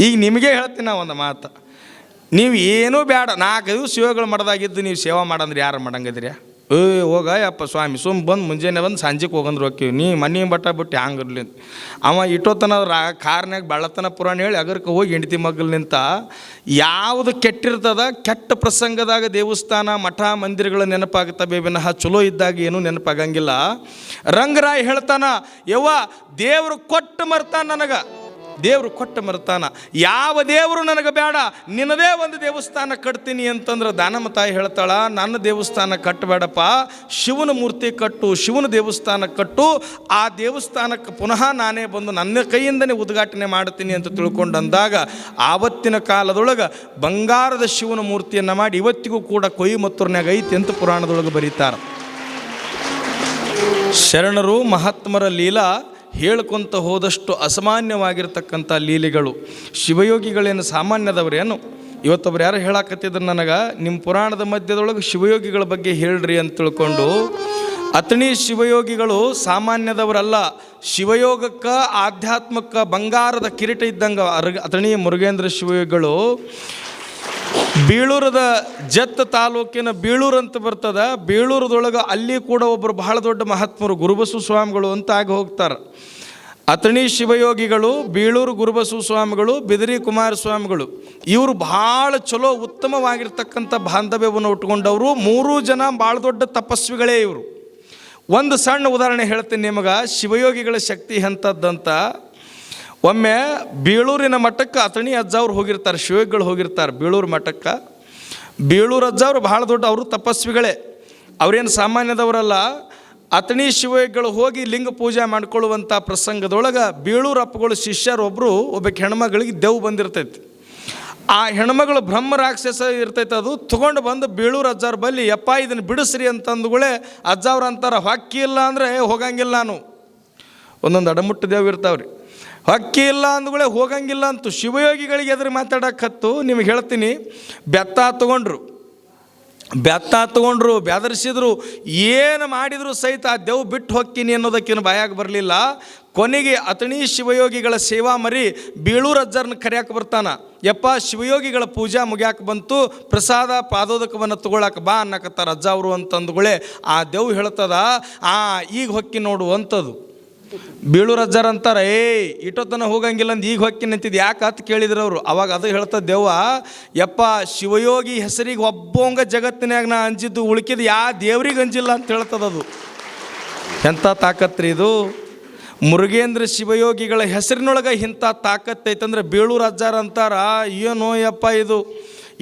ಈಗ ನಿಮಗೆ ಹೇಳ್ತೀನಿ ನಾ ಒಂದು ಮಾತು. ನೀವು ಏನೂ ಬೇಡ ನಾಲ್ಕೈದು ಸೇವೆಗಳು ಮಾಡ್ದಾಗಿದ್ದು ನೀವು ಸೇವಾ ಮಾಡಂದ್ರೆ ಯಾರು ಮಾಡಂಗಿದ್ರಿ? ಏ ಹೋಗ ಯಪ್ಪ ಸ್ವಾಮಿ ಸುಮ್ಮ ಬಂದು ಮುಂಜಾನೆ ಬಂದು ಸಂಜೆಗೆ ಹೋಗಂದ್ರೆ ಹೋಗ್ತೀವಿ ನೀ ಮನೆ ಬಟ್ಟ ಬಿಟ್ಟು ಹ್ಯಾಂಗ ಇರಲಿ ಅವ ಇಟ್ಟೋತನ ರಾ, ಕಾರ್ನ್ಯಾಗ ಬೆಳತನ ಪುರಾಣ ಹೇಳಿ ಅಗರ್ಕ ಹೋಗಿ ಹೆಂಡತಿ ಮಗ್ಗಲ್ ನಿಂತ, ಯಾವುದು ಕೆಟ್ಟಿರ್ತದ, ಕೆಟ್ಟ ಪ್ರಸಂಗದಾಗ ದೇವಸ್ಥಾನ, ಮಠ, ಮಂದಿರಗಳ ನೆನಪಾಗುತ್ತವೆ ವಿನಃ ಚಲೋ ಇದ್ದಾಗ ಏನೂ ನೆನಪಾಗಂಗಿಲ್ಲ. ರಂಗರಾಯ್ ಹೇಳ್ತಾನ, ಯವ್ವ, ದೇವರು ಕೊಟ್ಟು ಮರ್ತಾನ ನನಗೆ. ದೇವರು ಕೊಟ್ಟ ಮರ್ತಾನ. ಯಾವ ದೇವರು ನನಗೆ ಬೇಡ ನಿನ್ನದೇ ಒಂದು ದೇವಸ್ಥಾನ ಕಟ್ತೀನಿ ಅಂತಂದ್ರೆ ದಾನಮ್ಮ ತಾಯಿ ಹೇಳ್ತಾಳ, ನನ್ನ ದೇವಸ್ಥಾನ ಕಟ್ಟಬೇಡಪ್ಪ ಶಿವನ ಮೂರ್ತಿ ಕಟ್ಟು, ಶಿವನ ದೇವಸ್ಥಾನ ಕಟ್ಟು, ಆ ದೇವಸ್ಥಾನಕ್ಕೆ ಪುನಃ ನಾನೇ ಬಂದು ನನ್ನ ಕೈಯಿಂದನೇ ಉದ್ಘಾಟನೆ ಮಾಡ್ತೀನಿ ಅಂತ ತಿಳ್ಕೊಂಡಂದಾಗ ಆವತ್ತಿನ ಕಾಲದೊಳಗೆ ಬಂಗಾರದ ಶಿವನ ಮೂರ್ತಿಯನ್ನು ಮಾಡಿ ಇವತ್ತಿಗೂ ಕೂಡ ಕೊಯ್ಮತ್ತೂರ್ನಾಗ ಐತಿ ಅಂತ ಪುರಾಣದೊಳಗೆ ಬರೀತಾರೆ. ಶರಣರು ಮಹಾತ್ಮರ ಲೀಲಾ ಹೇಳ್ಕೊಂತ ಹೋದಷ್ಟು ಅಸಾಮಾನ್ಯವಾಗಿರ್ತಕ್ಕಂಥ ಲೀಲೆಗಳು ಶಿವಯೋಗಿಗಳೇನು ಸಾಮಾನ್ಯದವರೇನು ಇವತ್ತೊಬ್ರು ಯಾರು ಹೇಳಾಕತ್ತಿದ್ರು ನನಗೆ ನಿಮ್ಮ ಪುರಾಣದ ಮಧ್ಯದೊಳಗೆ ಶಿವಯೋಗಿಗಳ ಬಗ್ಗೆ ಹೇಳ್ರಿ ಅಂತ ತಿಳ್ಕೊಂಡು ಅತಣಿ ಶಿವಯೋಗಿಗಳು ಸಾಮಾನ್ಯದವರಲ್ಲ, ಶಿವಯೋಗಕ್ಕೆ, ಆಧ್ಯಾತ್ಮಕ್ಕೆ ಬಂಗಾರದ ಕಿರೀಟ ಇದ್ದಂಗೆ ಅರ್ಗ ಅತಣಿ ಮುರುಗೇಂದ್ರ ಶಿವಯೋಗಿಗಳು ಬೀಳೂರದ ಜತ್ ತಾಲೂಕಿನ ಬೀಳೂರು ಅಂತ ಬರ್ತದ, ಬೀಳೂರದೊಳಗೆ ಅಲ್ಲಿ ಕೂಡ ಒಬ್ಬರು ಬಹಳ ದೊಡ್ಡ ಮಹಾತ್ಮರು ಗುರುಬಸು ಸ್ವಾಮಿಗಳು ಅಂತ ಆಗಿ ಹೋಗ್ತಾರೆ. ಅತಣಿ ಶಿವಯೋಗಿಗಳು, ಬೀಳೂರು ಗುರುಬಸು ಸ್ವಾಮಿಗಳು, ಬಿದಿರಿ ಕುಮಾರಸ್ವಾಮಿಗಳು ಇವರು ಭಾಳ ಚಲೋ ಉತ್ತಮವಾಗಿರ್ತಕ್ಕಂಥ ಬಾಂಧವ್ಯವನ್ನು ಉಟ್ಕೊಂಡವರು, ಮೂರೂ ಜನ ಭಾಳ ದೊಡ್ಡ ತಪಸ್ವಿಗಳೇ ಇವರು. ಒಂದು ಸಣ್ಣ ಉದಾಹರಣೆ ಹೇಳ್ತೀನಿ ನಿಮಗೆ, ಶಿವಯೋಗಿಗಳ ಶಕ್ತಿ ಎಂಥದ್ದಂತ ಒಮ್ಮೆ ಬೀಳೂರಿನ ಮಠಕ್ಕೆ ಅತಣಿ ಅಜ್ಜವ್ರು ಹೋಗಿರ್ತಾರೆ ಶಿವಗಳು ಹೋಗಿರ್ತಾರೆ ಬೀಳೂರು ಮಠಕ್ಕೆ. ಬೀಳೂರು ಅಜ್ಜವ್ರು ಭಾಳ ದೊಡ್ಡ ಅವರು, ತಪಸ್ವಿಗಳೇ. ಅವ್ರೇನು ಸಾಮಾನ್ಯದವರಲ್ಲ ಅತಣಿ ಶಿವಗಳು ಹೋಗಿ ಲಿಂಗ ಪೂಜೆ ಮಾಡ್ಕೊಳ್ಳುವಂಥ ಪ್ರಸಂಗದೊಳಗೆ ಬೀಳೂರು ಅಪ್ಪಗಳು ಶಿಷ್ಯರೊಬ್ಬರು ಒಬ್ಬಕ್ಕೆ ಹೆಣ್ಮಗಳಿಗೆ ದೇವ್ ಬಂದಿರ್ತೈತಿ. ಆ ಹೆಣ್ಮಗಳು ಬ್ರಹ್ಮ ರಾಕ್ಷಸ ಇರ್ತೈತೆ ಅದು, ತೊಗೊಂಡು ಬಂದು ಬೀಳೂರು ಅಜ್ಜಾರ ಬಲ್ಲಿ, ಯಪ್ಪ ಇದನ್ನು ಬಿಡಿಸ್ರಿ ಅಂತಂದುಗಳೇ ಅಜ್ಜವ್ರು ಅಂತಾರೆ ಹೊಕ್ಕಿ ಇಲ್ಲ ಅಂದರೆ ಹೋಗಂಗಿಲ್ಲ ನಾನು. ಒಂದೊಂದು ಅಡಮುಟ್ಟು ದೇವ್ ಇರ್ತಾವ್ರಿ. ಹಕ್ಕಿ ಇಲ್ಲ ಅಂದ್ಗಳೇ ಹೋಗಂಗಿಲ್ಲ ಅಂತು ಶಿವಯೋಗಿಗಳಿಗೆ ಎದುರು ಮಾತಾಡಕ್ಕತ್ತು, ನಿಮಗೆ ಹೇಳ್ತೀನಿ, ಬೆತ್ತ ತಗೊಂಡ್ರು. ಬೆತ್ತ ತಗೊಂಡ್ರು, ಬೆದರಿಸಿದ್ರು, ಏನು ಮಾಡಿದರೂ ಸಹಿತ ಆ ದೆವ್ ಬಿಟ್ಟು ಹೊಕ್ಕಿನಿ ಅನ್ನೋದಕ್ಕೇನು ಬಾಯಾಗಿ ಬರಲಿಲ್ಲ. ಕೊನೆಗೆ ಅತಣಿ ಶಿವಯೋಗಿಗಳ ಸೇವಾ ಮರಿ ಬೀಳೂರು ಅಜ್ಜರ್ನ ಕರ್ಯಾಕೆ ಬರ್ತಾನ. ಯಪ್ಪ, ಶಿವಯೋಗಿಗಳ ಪೂಜಾ ಮುಗ್ಯಾಕೆ ಬಂತು, ಪ್ರಸಾದ ಪಾದೋದಕವನ್ನು ತಗೊಳಕ್ಕೆ ಬಾ ಅನ್ನಕತ್ತಾರ ಅಜ್ಜ ಅವರು ಅಂತಂದುಗಳೇ. ಆ ದೆವ್ ಹೇಳ್ತದ, ಆ, ಈಗ ಹೊಕ್ಕಿ ನೋಡು ಅಂಥದ್ದು ಬೀಳೂರು ಏ ಅಂತಾರೆ, ಏಯ್ ಇಟೋತನ ಹೋಗಂಗಿಲ್ಲ ಅಂದ್ ಈಗ ಹೊಕ್ಕಿ ನಿಂತಿದ್ದು. ಯಾಕೆ ಅಂತ ಕೇಳಿದ್ರು ಅವರು. ಅವಾಗ ಅದು ಹೇಳ್ತಾ ದೇವ ಯಪ್ಪ, ಶಿವಯೋಗಿ ಹೆಸರಿಗೆ ಒಬ್ಬವಂಗ ಜಗತ್ತಿನಾಗ ನಾ ಅಂಜಿದ್ದು ಉಳ್ಕಿದ್ದು ಯಾ ದೇವ್ರಿಗೆ ಅಂಜಿಲ್ಲ? ಅಂತ ಹೇಳ್ತದದು ಎಂಥ ತಾಕತ್ರಿ ಇದು? ಮುರುಗೇಂದ್ರ ಶಿವಯೋಗಿಗಳ ಹೆಸರಿನೊಳಗೆ ಇಂಥ ತಾಕತ್ತೈತಂದ್ರೆ ಬೀಳೂರು ಅಜ್ಜಾರ ಅಂತಾರ, ಏನೋ ಯಪ್ಪ ಇದು?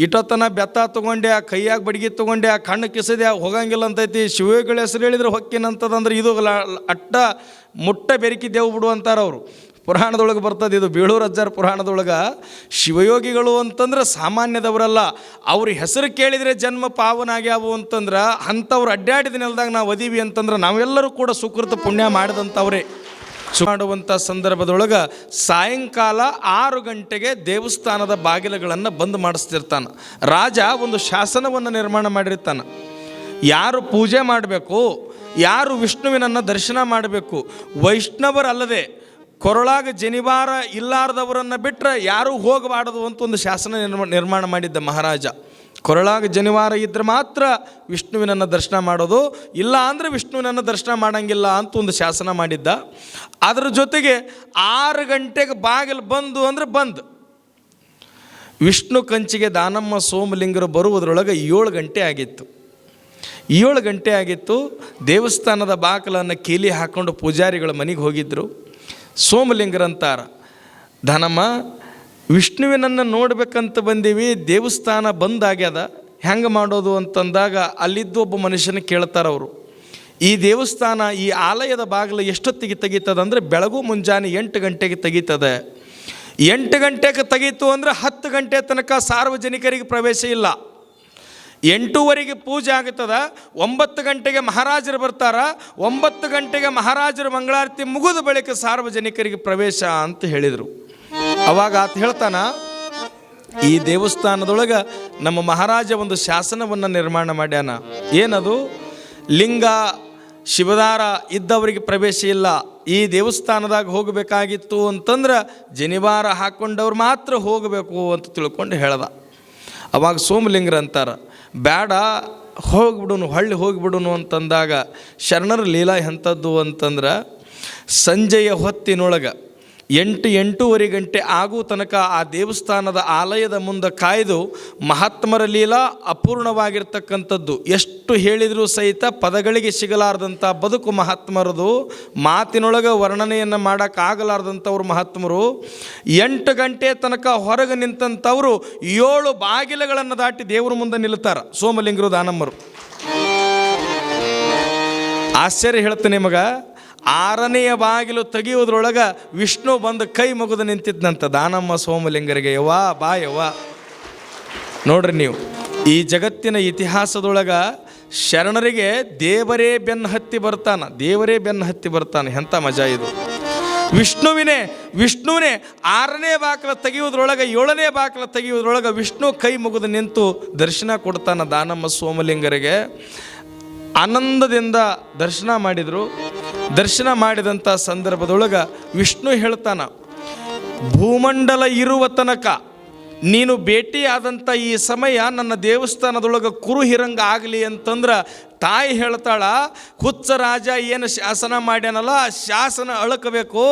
ಇಟೋತನ ಬೆತ್ತ ತೊಗೊಂಡೆ ಆ ಕೈಯಾಗ ಬಡ್ಗಿ ತೊಗೊಂಡೆ ಆ ಕಣ್ಣು ಕಿಸದೆ ಹೋಗಂಗಿಲ್ಲ ಅಂತೈತಿ. ಶಿವಯೋಗಿಗಳ ಹೆಸರು ಹೇಳಿದ್ರೆ ಹೊಕ್ಕಿನಂತದಂದ್ರೆ ಇದು ಅಟ್ಟ ಮುಟ್ಟ ಬೆರಕಿದ್ದೇವು ಬಿಡು ಅಂತಾರೆ ಅವರು. ಪುರಾಣದೊಳಗೆ ಬರ್ತದೆ ಇದು ಬೇಳೂರು ಅಜ್ಜಾರ ಪುರಾಣದೊಳಗೆ ಶಿವಯೋಗಿಗಳು ಅಂತಂದ್ರೆ ಸಾಮಾನ್ಯದವರಲ್ಲ. ಅವ್ರ ಹೆಸರು ಕೇಳಿದರೆ ಜನ್ಮ ಪಾವನ ಆಗ್ಯಾವು ಅಂತಂದ್ರೆ ಅಂಥವ್ರು ಅಡ್ಡಾಡಿದ ನೆಲದಾಗ ನಾವು ಒದೀವಿ ಅಂತಂದ್ರೆ ನಾವೆಲ್ಲರೂ ಕೂಡ ಸುಕೃತ ಪುಣ್ಯ ಮಾಡಿದಂಥವ್ರೆ. ಮಾಡುವಂಥ ಸಂದರ್ಭದೊಳಗೆ ಸಾಯಂಕಾಲ ಆರು ಗಂಟೆಗೆ ದೇವಸ್ಥಾನದ ಬಾಗಿಲುಗಳನ್ನು ಬಂದ್ ಮಾಡಿಸ್ತಿರ್ತಾನೆ. ರಾಜ ಒಂದು ಶಾಸನವನ್ನು ನಿರ್ಮಾಣ ಮಾಡಿರ್ತಾನೆ. ಯಾರು ಪೂಜೆ ಮಾಡಬೇಕು ಯಾರು ವಿಷ್ಣುವಿನನ್ನು ದರ್ಶನ ಮಾಡಬೇಕು? ವೈಷ್ಣವರಲ್ಲದೆ ಕೊರಳಾಗ ಜನಿವಾರ ಇಲ್ಲಾರ್ದವರನ್ನು ಬಿಟ್ಟರೆ ಯಾರೂ ಹೋಗಬಾರದು ಅಂತ ಒಂದು ಶಾಸನ ನಿರ್ಮ, ನಿರ್ಮಾಣ ಮಾಡಿದ್ದ ಮಹಾರಾಜ. ಕೊರಳಾಗ ಜನಿವಾರ ಇದ್ದರೆ ಮಾತ್ರ ವಿಷ್ಣುವಿನನ್ನು ದರ್ಶನ ಮಾಡೋದು ಇಲ್ಲ ಅಂದರೆ ವಿಷ್ಣುವಿನನ್ನು ದರ್ಶನ ಮಾಡೋಂಗಿಲ್ಲ ಅಂತ ಒಂದು ಶಾಸನ ಮಾಡಿದ್ದ. ಅದರ ಜೊತೆಗೆ ಆರು ಗಂಟೆಗೆ ಬಾಗಿಲು ಬಂದು ಅಂದರೆ ಬಂದು. ವಿಷ್ಣು ಕಂಚಿಗೆ ದಾನಮ್ಮ ಸೋಮಲಿಂಗರು ಬರುವುದರೊಳಗೆ ಏಳು ಗಂಟೆ ಆಗಿತ್ತು. ಏಳು ಗಂಟೆ ಆಗಿತ್ತು, ದೇವಸ್ಥಾನದ ಬಾಕಲನ್ನು ಕೀಲಿ ಹಾಕ್ಕೊಂಡು ಪೂಜಾರಿಗಳ ಮನೆಗೆ ಹೋಗಿದ್ದರು ಸೋಮಲಿಂಗರಂತಾರ ಧನಮ್ಮ ವಿಷ್ಣುವಿನನ್ನು ನೋಡ್ಬೇಕಂತ ಬಂದೀವಿ, ದೇವಸ್ಥಾನ ಬಂದಾಗ್ಯದ ಹೆಂಗೆ ಮಾಡೋದು? ಅಂತಂದಾಗ ಅಲ್ಲಿದ್ದು ಒಬ್ಬ ಮನುಷ್ಯನ ಕೇಳ್ತಾರೆ ಅವರು. ಈ ದೇವಸ್ಥಾನ, ಈ ಆಲಯದ ಬಾಗಿಲು ಎಷ್ಟೊತ್ತಿಗೆ ತೆಗೀತದೆ? ಅಂದರೆ, ಬೆಳಗು ಮುಂಜಾನೆ ಎಂಟು ಗಂಟೆಗೆ ತೆಗೀತದೆ. ಎಂಟು ಗಂಟೆಗೆ ತೆಗೀತು ಅಂದರೆ ಹತ್ತು ಗಂಟೆ ತನಕ ಸಾರ್ವಜನಿಕರಿಗೆ ಪ್ರವೇಶ ಇಲ್ಲ. ಎಂಟೂವರೆಗೆ ಪೂಜೆ ಆಗುತ್ತದ, ಒಂಬತ್ತು ಗಂಟೆಗೆ ಮಹಾರಾಜರು ಬರ್ತಾರ, ಒಂಬತ್ತು ಗಂಟೆಗೆ ಮಹಾರಾಜರ ಮಂಗಳಾರತಿ ಮುಗಿದ ಬಳಿಕ ಸಾರ್ವಜನಿಕರಿಗೆ ಪ್ರವೇಶ ಅಂತ ಹೇಳಿದರು. ಅವಾಗ ಆತ ಹೇಳ್ತಾನ, ಈ ದೇವಸ್ಥಾನದೊಳಗೆ ನಮ್ಮ ಮಹಾರಾಜ ಒಂದು ಶಾಸನವನ್ನು ನಿರ್ಮಾಣ ಮಾಡ್ಯಾನ. ಏನದು? ಲಿಂಗ, ಶಿವದಾರ ಇದ್ದವರಿಗೆ ಪ್ರವೇಶ ಇಲ್ಲ. ಈ ದೇವಸ್ಥಾನದಾಗ ಹೋಗಬೇಕಾಗಿತ್ತು ಅಂತಂದ್ರೆ ಜನಿವಾರ ಹಾಕ್ಕೊಂಡವ್ರು ಮಾತ್ರ ಹೋಗಬೇಕು ಅಂತ ತಿಳ್ಕೊಂಡು ಹೇಳ್ದ. ಅವಾಗ ಸೋಮಲಿಂಗರು ಅಂತಾರ ಬೇಡ ಹೋಗ್ಬಿಡೋನು ಹೊಳ್ಳಿ ಹೋಗಿಬಿಡೋನು ಅಂತಂದಾಗ ಶರಣರ ಲೀಲಾ ಎಂಥದ್ದು ಅಂತಂದ್ರೆ ಸಂಜೆಯ ಹೊತ್ತಿನೊಳಗೆ ಎಂಟು ಎಂಟೂವರೆ ಗಂಟೆ ಆಗುವ ತನಕ ಆ ದೇವಸ್ಥಾನದ ಆಲಯದ ಮುಂದೆ ಕಾಯ್ದು ಮಹಾತ್ಮರ ಲೀಲಾ ಅಪೂರ್ಣವಾಗಿರ್ತಕ್ಕಂಥದ್ದು. ಎಷ್ಟು ಹೇಳಿದರೂ ಸಹಿತ ಪದಗಳಿಗೆ ಸಿಗಲಾರ್ದಂಥ ಬದುಕು ಮಹಾತ್ಮರದು. ಮಾತಿನೊಳಗೆ ವರ್ಣನೆಯನ್ನು ಮಾಡೋಕ್ಕಾಗಲಾರ್ದಂಥವ್ರು ಮಹಾತ್ಮರು. ಎಂಟು ಗಂಟೆ ತನಕ ಹೊರಗೆ ನಿಂತಂಥವರು ಏಳು ಬಾಗಿಲುಗಳನ್ನು ದಾಟಿ ದೇವರ ಮುಂದೆ ನಿಲ್ತಾರೆ ಸೋಮಲಿಂಗರು ದಾನಮ್ಮರು. ಆಶ್ಚರ್ಯ ಹೇಳ್ತೇನೆ ಮಗ. ಆರನೆಯ ಬಾಗಿಲು ತೆಗೆಯುವುದ್ರೊಳಗೆ ವಿಷ್ಣು ಬಂದು ಕೈ ಮುಗಿದು ನಿಂತಿದ್ದಂತ ದಾನಮ್ಮ ಸೋಮಲಿಂಗರಿಗೆ ಯವಾ ಬಾ, ಯವ್ವ. ನೋಡ್ರಿ ನೀವು, ಈ ಜಗತ್ತಿನ ಇತಿಹಾಸದೊಳಗೆ ಶರಣರಿಗೆ ದೇವರೇ ಬೆನ್ನು ಹತ್ತಿ ಬರ್ತಾನ, ದೇವರೇ ಬೆನ್ನು ಹತ್ತಿ ಬರ್ತಾನೆ ಎಂಥ ಮಜಾ ಇದು. ವಿಷ್ಣುವಿನೇ ವಿಷ್ಣುವಿನೇ ಆರನೇ ಬಾಕಲ ತೆಗೆಯುವುದ್ರೊಳಗೆ, ಏಳನೇ ಬಾಕಲ ತೆಗೆಯುವುದ್ರೊಳಗೆ ವಿಷ್ಣು ಕೈ ಮುಗಿದು ನಿಂತು ದರ್ಶನ ಕೊಡ್ತಾನ ದಾನಮ್ಮ ಸೋಮಲಿಂಗರಿಗೆ. ಆನಂದದಿಂದ ದರ್ಶನ ಮಾಡಿದರು. ದರ್ಶನ ಮಾಡಿದಂಥ ಸಂದರ್ಭದೊಳಗೆ ವಿಷ್ಣು ಹೇಳ್ತಾನ, ಭೂಮಂಡಲ ಇರುವ ತನಕ ನೀನು ಭೇಟಿಯಾದಂಥ ಈ ಸಮಯ ನನ್ನ ದೇವಸ್ಥಾನದೊಳಗೆ ಕುರು ಹಿರಂಗ ಆಗಲಿ ಅಂತಂದ್ರೆ ತಾಯಿ ಹೇಳ್ತಾಳ, ಹುಚ್ಚ ರಾಜ ಏನು ಶಾಸನ ಮಾಡ್ಯಾನಲ್ಲ, ಆ ಶಾಸನ ಅಳಕಬೇಕು,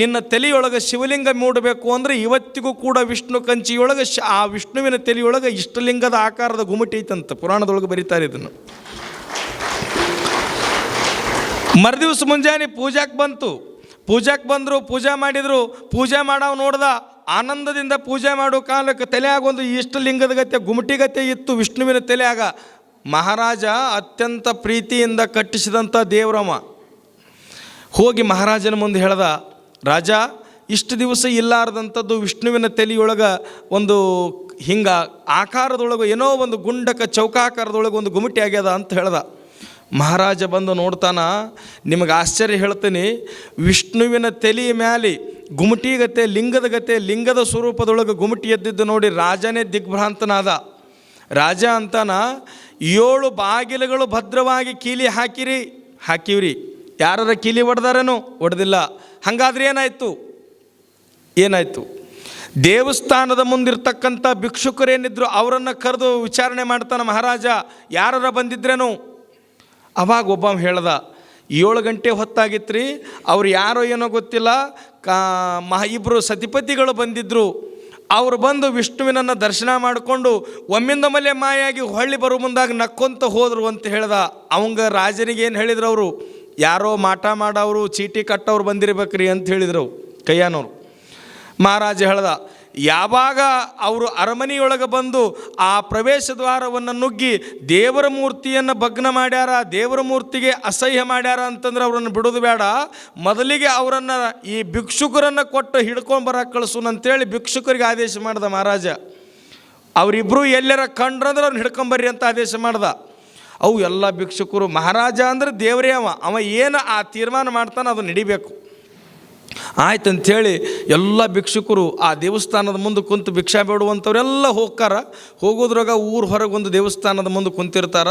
ನಿನ್ನ ತಲೆಯೊಳಗೆ ಶಿವಲಿಂಗ ಮೂಡಬೇಕು ಅಂದರೆ ಇವತ್ತಿಗೂ ಕೂಡ ವಿಷ್ಣು ಕಂಚಿಯೊಳಗೆ ಆ ವಿಷ್ಣುವಿನ ತಲೆಯೊಳಗೆ ಇಷ್ಟಲಿಂಗದ ಆಕಾರದ ಗುಮಟಿ ಐತಂತ ಪುರಾಣದೊಳಗೆ ಬರೀತಾರೆ ಇದನ್ನು. ಮರುದಿವ್ಸ ಮುಂಜಾನೆ ಪೂಜಾಕ್ಕೆ ಬಂತು. ಪೂಜಾಕ್ಕೆ ಬಂದರು, ಪೂಜೆ ಮಾಡಿದರು, ಪೂಜೆ ಮಾಡವ್ ನೋಡ್ದ, ಆನಂದದಿಂದ ಪೂಜೆ ಮಾಡೋ ಕಾಲಕ್ಕೆ ತಲೆಯಾಗ ಒಂದು ಇಷ್ಟು ಲಿಂಗದ ಗತೆ ಗುಮಟಿ ಗತೆ ಇತ್ತು ವಿಷ್ಣುವಿನ ತಲೆಯಾಗ. ಮಹಾರಾಜ ಅತ್ಯಂತ ಪ್ರೀತಿಯಿಂದ ಕಟ್ಟಿಸಿದಂಥ ದೇವರಮ್ಮ ಹೋಗಿ ಮಹಾರಾಜನ ಮುಂದೆ ಹೇಳ್ದ, ರಾಜ, ಇಷ್ಟು ದಿವಸ ಇಲ್ಲಾರ್ದಂಥದ್ದು ವಿಷ್ಣುವಿನ ತಲೆಯೊಳಗೆ ಒಂದು ಹಿಂಗ ಆಕಾರದೊಳಗೆ ಏನೋ ಒಂದು ಗುಂಡಕ ಚೌಕಾಕಾರದೊಳಗೆ ಒಂದು ಗುಮಟಿ ಆಗ್ಯದ ಅಂತ ಹೇಳ್ದ. ಮಹಾರಾಜ ಬಂದು ನೋಡ್ತಾನ, ನಿಮಗೆ ಆಶ್ಚರ್ಯ ಹೇಳ್ತೀನಿ, ವಿಷ್ಣುವಿನ ತೆಲಿ ಮ್ಯಾಲೆ ಗುಮಟಿ ಗತೆ, ಲಿಂಗದ ಗತೆ, ಲಿಂಗದ ಸ್ವರೂಪದೊಳಗೆ ಗುಮಟಿ ಎದ್ದಿದ್ದು ನೋಡಿ ರಾಜನೇ ದಿಗ್ಭ್ರಾಂತನಾದ. ರಾಜ ಅಂತಾನ, ಏಳು ಬಾಗಿಲುಗಳು ಭದ್ರವಾಗಿ ಕೀಲಿ ಹಾಕಿರಿ, ಹಾಕಿವ್ರಿ. ಯಾರರ ಕೀಲಿ ಹೊಡೆದಾರೇನು? ಹೊಡೆದಿಲ್ಲ. ಹಾಗಾದ್ರೆ ಏನಾಯಿತು? ಏನಾಯಿತು? ದೇವಸ್ಥಾನದ ಮುಂದಿರ್ತಕ್ಕಂಥ ಭಿಕ್ಷುಕರೇನಿದ್ರು ಅವರನ್ನು ಕರೆದು ವಿಚಾರಣೆ ಮಾಡ್ತಾನೆ ಮಹಾರಾಜ. ಯಾರರ ಬಂದಿದ್ರೇನು? ಅವಾಗ ಒಬ್ಬ ಹೇಳ್ದ, ಏಳು ಗಂಟೆ ಹೊತ್ತಾಗಿತ್ತು ರೀ ಅವ್ರು ಯಾರೋ ಏನೋ ಗೊತ್ತಿಲ್ಲ, ಕಾ, ಮಹ ಇಬ್ಬರು ಸತಿಪತಿಗಳು ಬಂದಿದ್ದರು ಅವ್ರು ಬಂದು ವಿಷ್ಣುವಿನನ್ನು ದರ್ಶನ ಮಾಡಿಕೊಂಡು ಒಮ್ಮಿಂದ ಮಲೆ ಮಾಯಾಗಿ ಹೊಳ್ಳಿ ಬರೋ ಮುಂದಾಗ ನಕ್ಕೊಂತ ಹೋದರು ಅಂತ ಹೇಳ್ದ. ಅವಂಗ ರಾಜನಿಗೆ ಏನು ಹೇಳಿದ್ರು ಅವರು? ಯಾರೋ ಮಾಟ ಮಾಡವರು, ಚೀಟಿ ಕಟ್ಟವ್ರು ಬಂದಿರ್ಬೇಕ್ರಿ ಅಂತ ಹೇಳಿದರು ಕೈಯಾನೋರು ಮಹಾರಾಜ ಹೇಳ್ದ ಯಾವಾಗ ಅವರು ಅರಮನೆಯೊಳಗೆ ಬಂದು ಆ ಪ್ರವೇಶ ದ್ವಾರವನ್ನು ನುಗ್ಗಿ ದೇವರ ಮೂರ್ತಿಯನ್ನು ಭಗ್ನ ಮಾಡ್ಯಾರ, ದೇವರ ಮೂರ್ತಿಗೆ ಅಸಹ್ಯ ಮಾಡ್ಯಾರ ಅಂತಂದ್ರೆ ಅವರನ್ನು ಬಿಡೋದು ಬೇಡ. ಮೊದಲಿಗೆ ಅವರನ್ನು ಈ ಭಿಕ್ಷುಕರನ್ನು ಕೊಟ್ಟು ಹಿಡ್ಕೊಂಡು ಕಳಿಸೋಣ ಅಂತೇಳಿ ಭಿಕ್ಷುಕರಿಗೆ ಆದೇಶ ಮಾಡ್ದ ಮಹಾರಾಜ. ಅವರಿಬ್ಬರು ಎಲ್ಲರ ಕಂಡ್ರಂದ್ರೆ ಅವ್ರನ್ನ ಹಿಡ್ಕೊಂಬರ್ರಿ ಅಂತ ಆದೇಶ ಮಾಡ್ದ. ಅವು ಎಲ್ಲ ಭಿಕ್ಷುಕರು ಮಹಾರಾಜ ಅಂದ್ರೆ ದೇವರೇ ಅವ. ಅವ ಏನು ಆ ತೀರ್ಮಾನ ಮಾಡ್ತಾನೆ ಅದು ನಡಿಬೇಕು ಆಯ್ತು ಅಂಥೇಳಿ ಎಲ್ಲ ಭಿಕ್ಷುಕರು ಆ ದೇವಸ್ಥಾನದ ಮುಂದೆ ಕುಂತು ಭಿಕ್ಷಾ ಬೇಡುವಂಥವ್ರೆಲ್ಲ ಹೋಗ್ತಾರ ಹೋಗೋದ್ರಾಗ ಊರು ಹೊರಗೆ ಒಂದು ದೇವಸ್ಥಾನದ ಮುಂದೆ ಕುಂತಿರ್ತಾರ.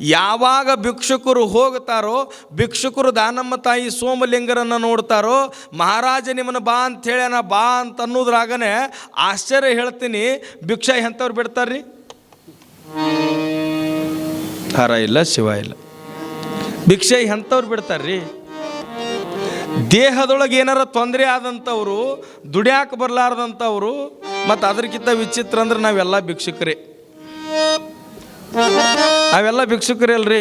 ಯಾವಾಗ ಭಿಕ್ಷುಕರು ಹೋಗ್ತಾರೋ, ಭಿಕ್ಷುಕರು ದಾನಮ್ಮ ತಾಯಿ ಸೋಮಲಿಂಗರನ್ನು ನೋಡ್ತಾರೋ, ಮಹಾರಾಜ ನಿಮ್ಮನ್ನು ಬಾ ಅಂತ ಹೇಳ್ಯಾನ, ಬಾ ಅಂತ ಅನ್ನೋದ್ರಾಗನೇ ಆಶ್ಚರ್ಯ ಹೇಳ್ತೀನಿ. ಭಿಕ್ಷಾ ಎಂಥವ್ರು ಬಿಡ್ತಾರ್ರಿ? ಹರ ಇಲ್ಲ, ಶಿವ ಇಲ್ಲ. ಭಿಕ್ಷೆ ಎಂಥವ್ರು ಬಿಡ್ತಾರ್ರಿ? ದೇಹದೊಳಗೆ ಏನಾರ ತೊಂದರೆ ಆದಂಥವ್ರು, ದುಡ್ಯಾಕೆ ಬರಲಾರ್ದಂಥವ್ರು, ಮತ್ತು ಅದಕ್ಕಿಂತ ವಿಚಿತ್ರ ಅಂದ್ರೆ ನಾವೆಲ್ಲ ಭಿಕ್ಷುಕರೇ. ನಾವೆಲ್ಲ ಭಿಕ್ಷುಕರೇ ಅಲ್ರಿ.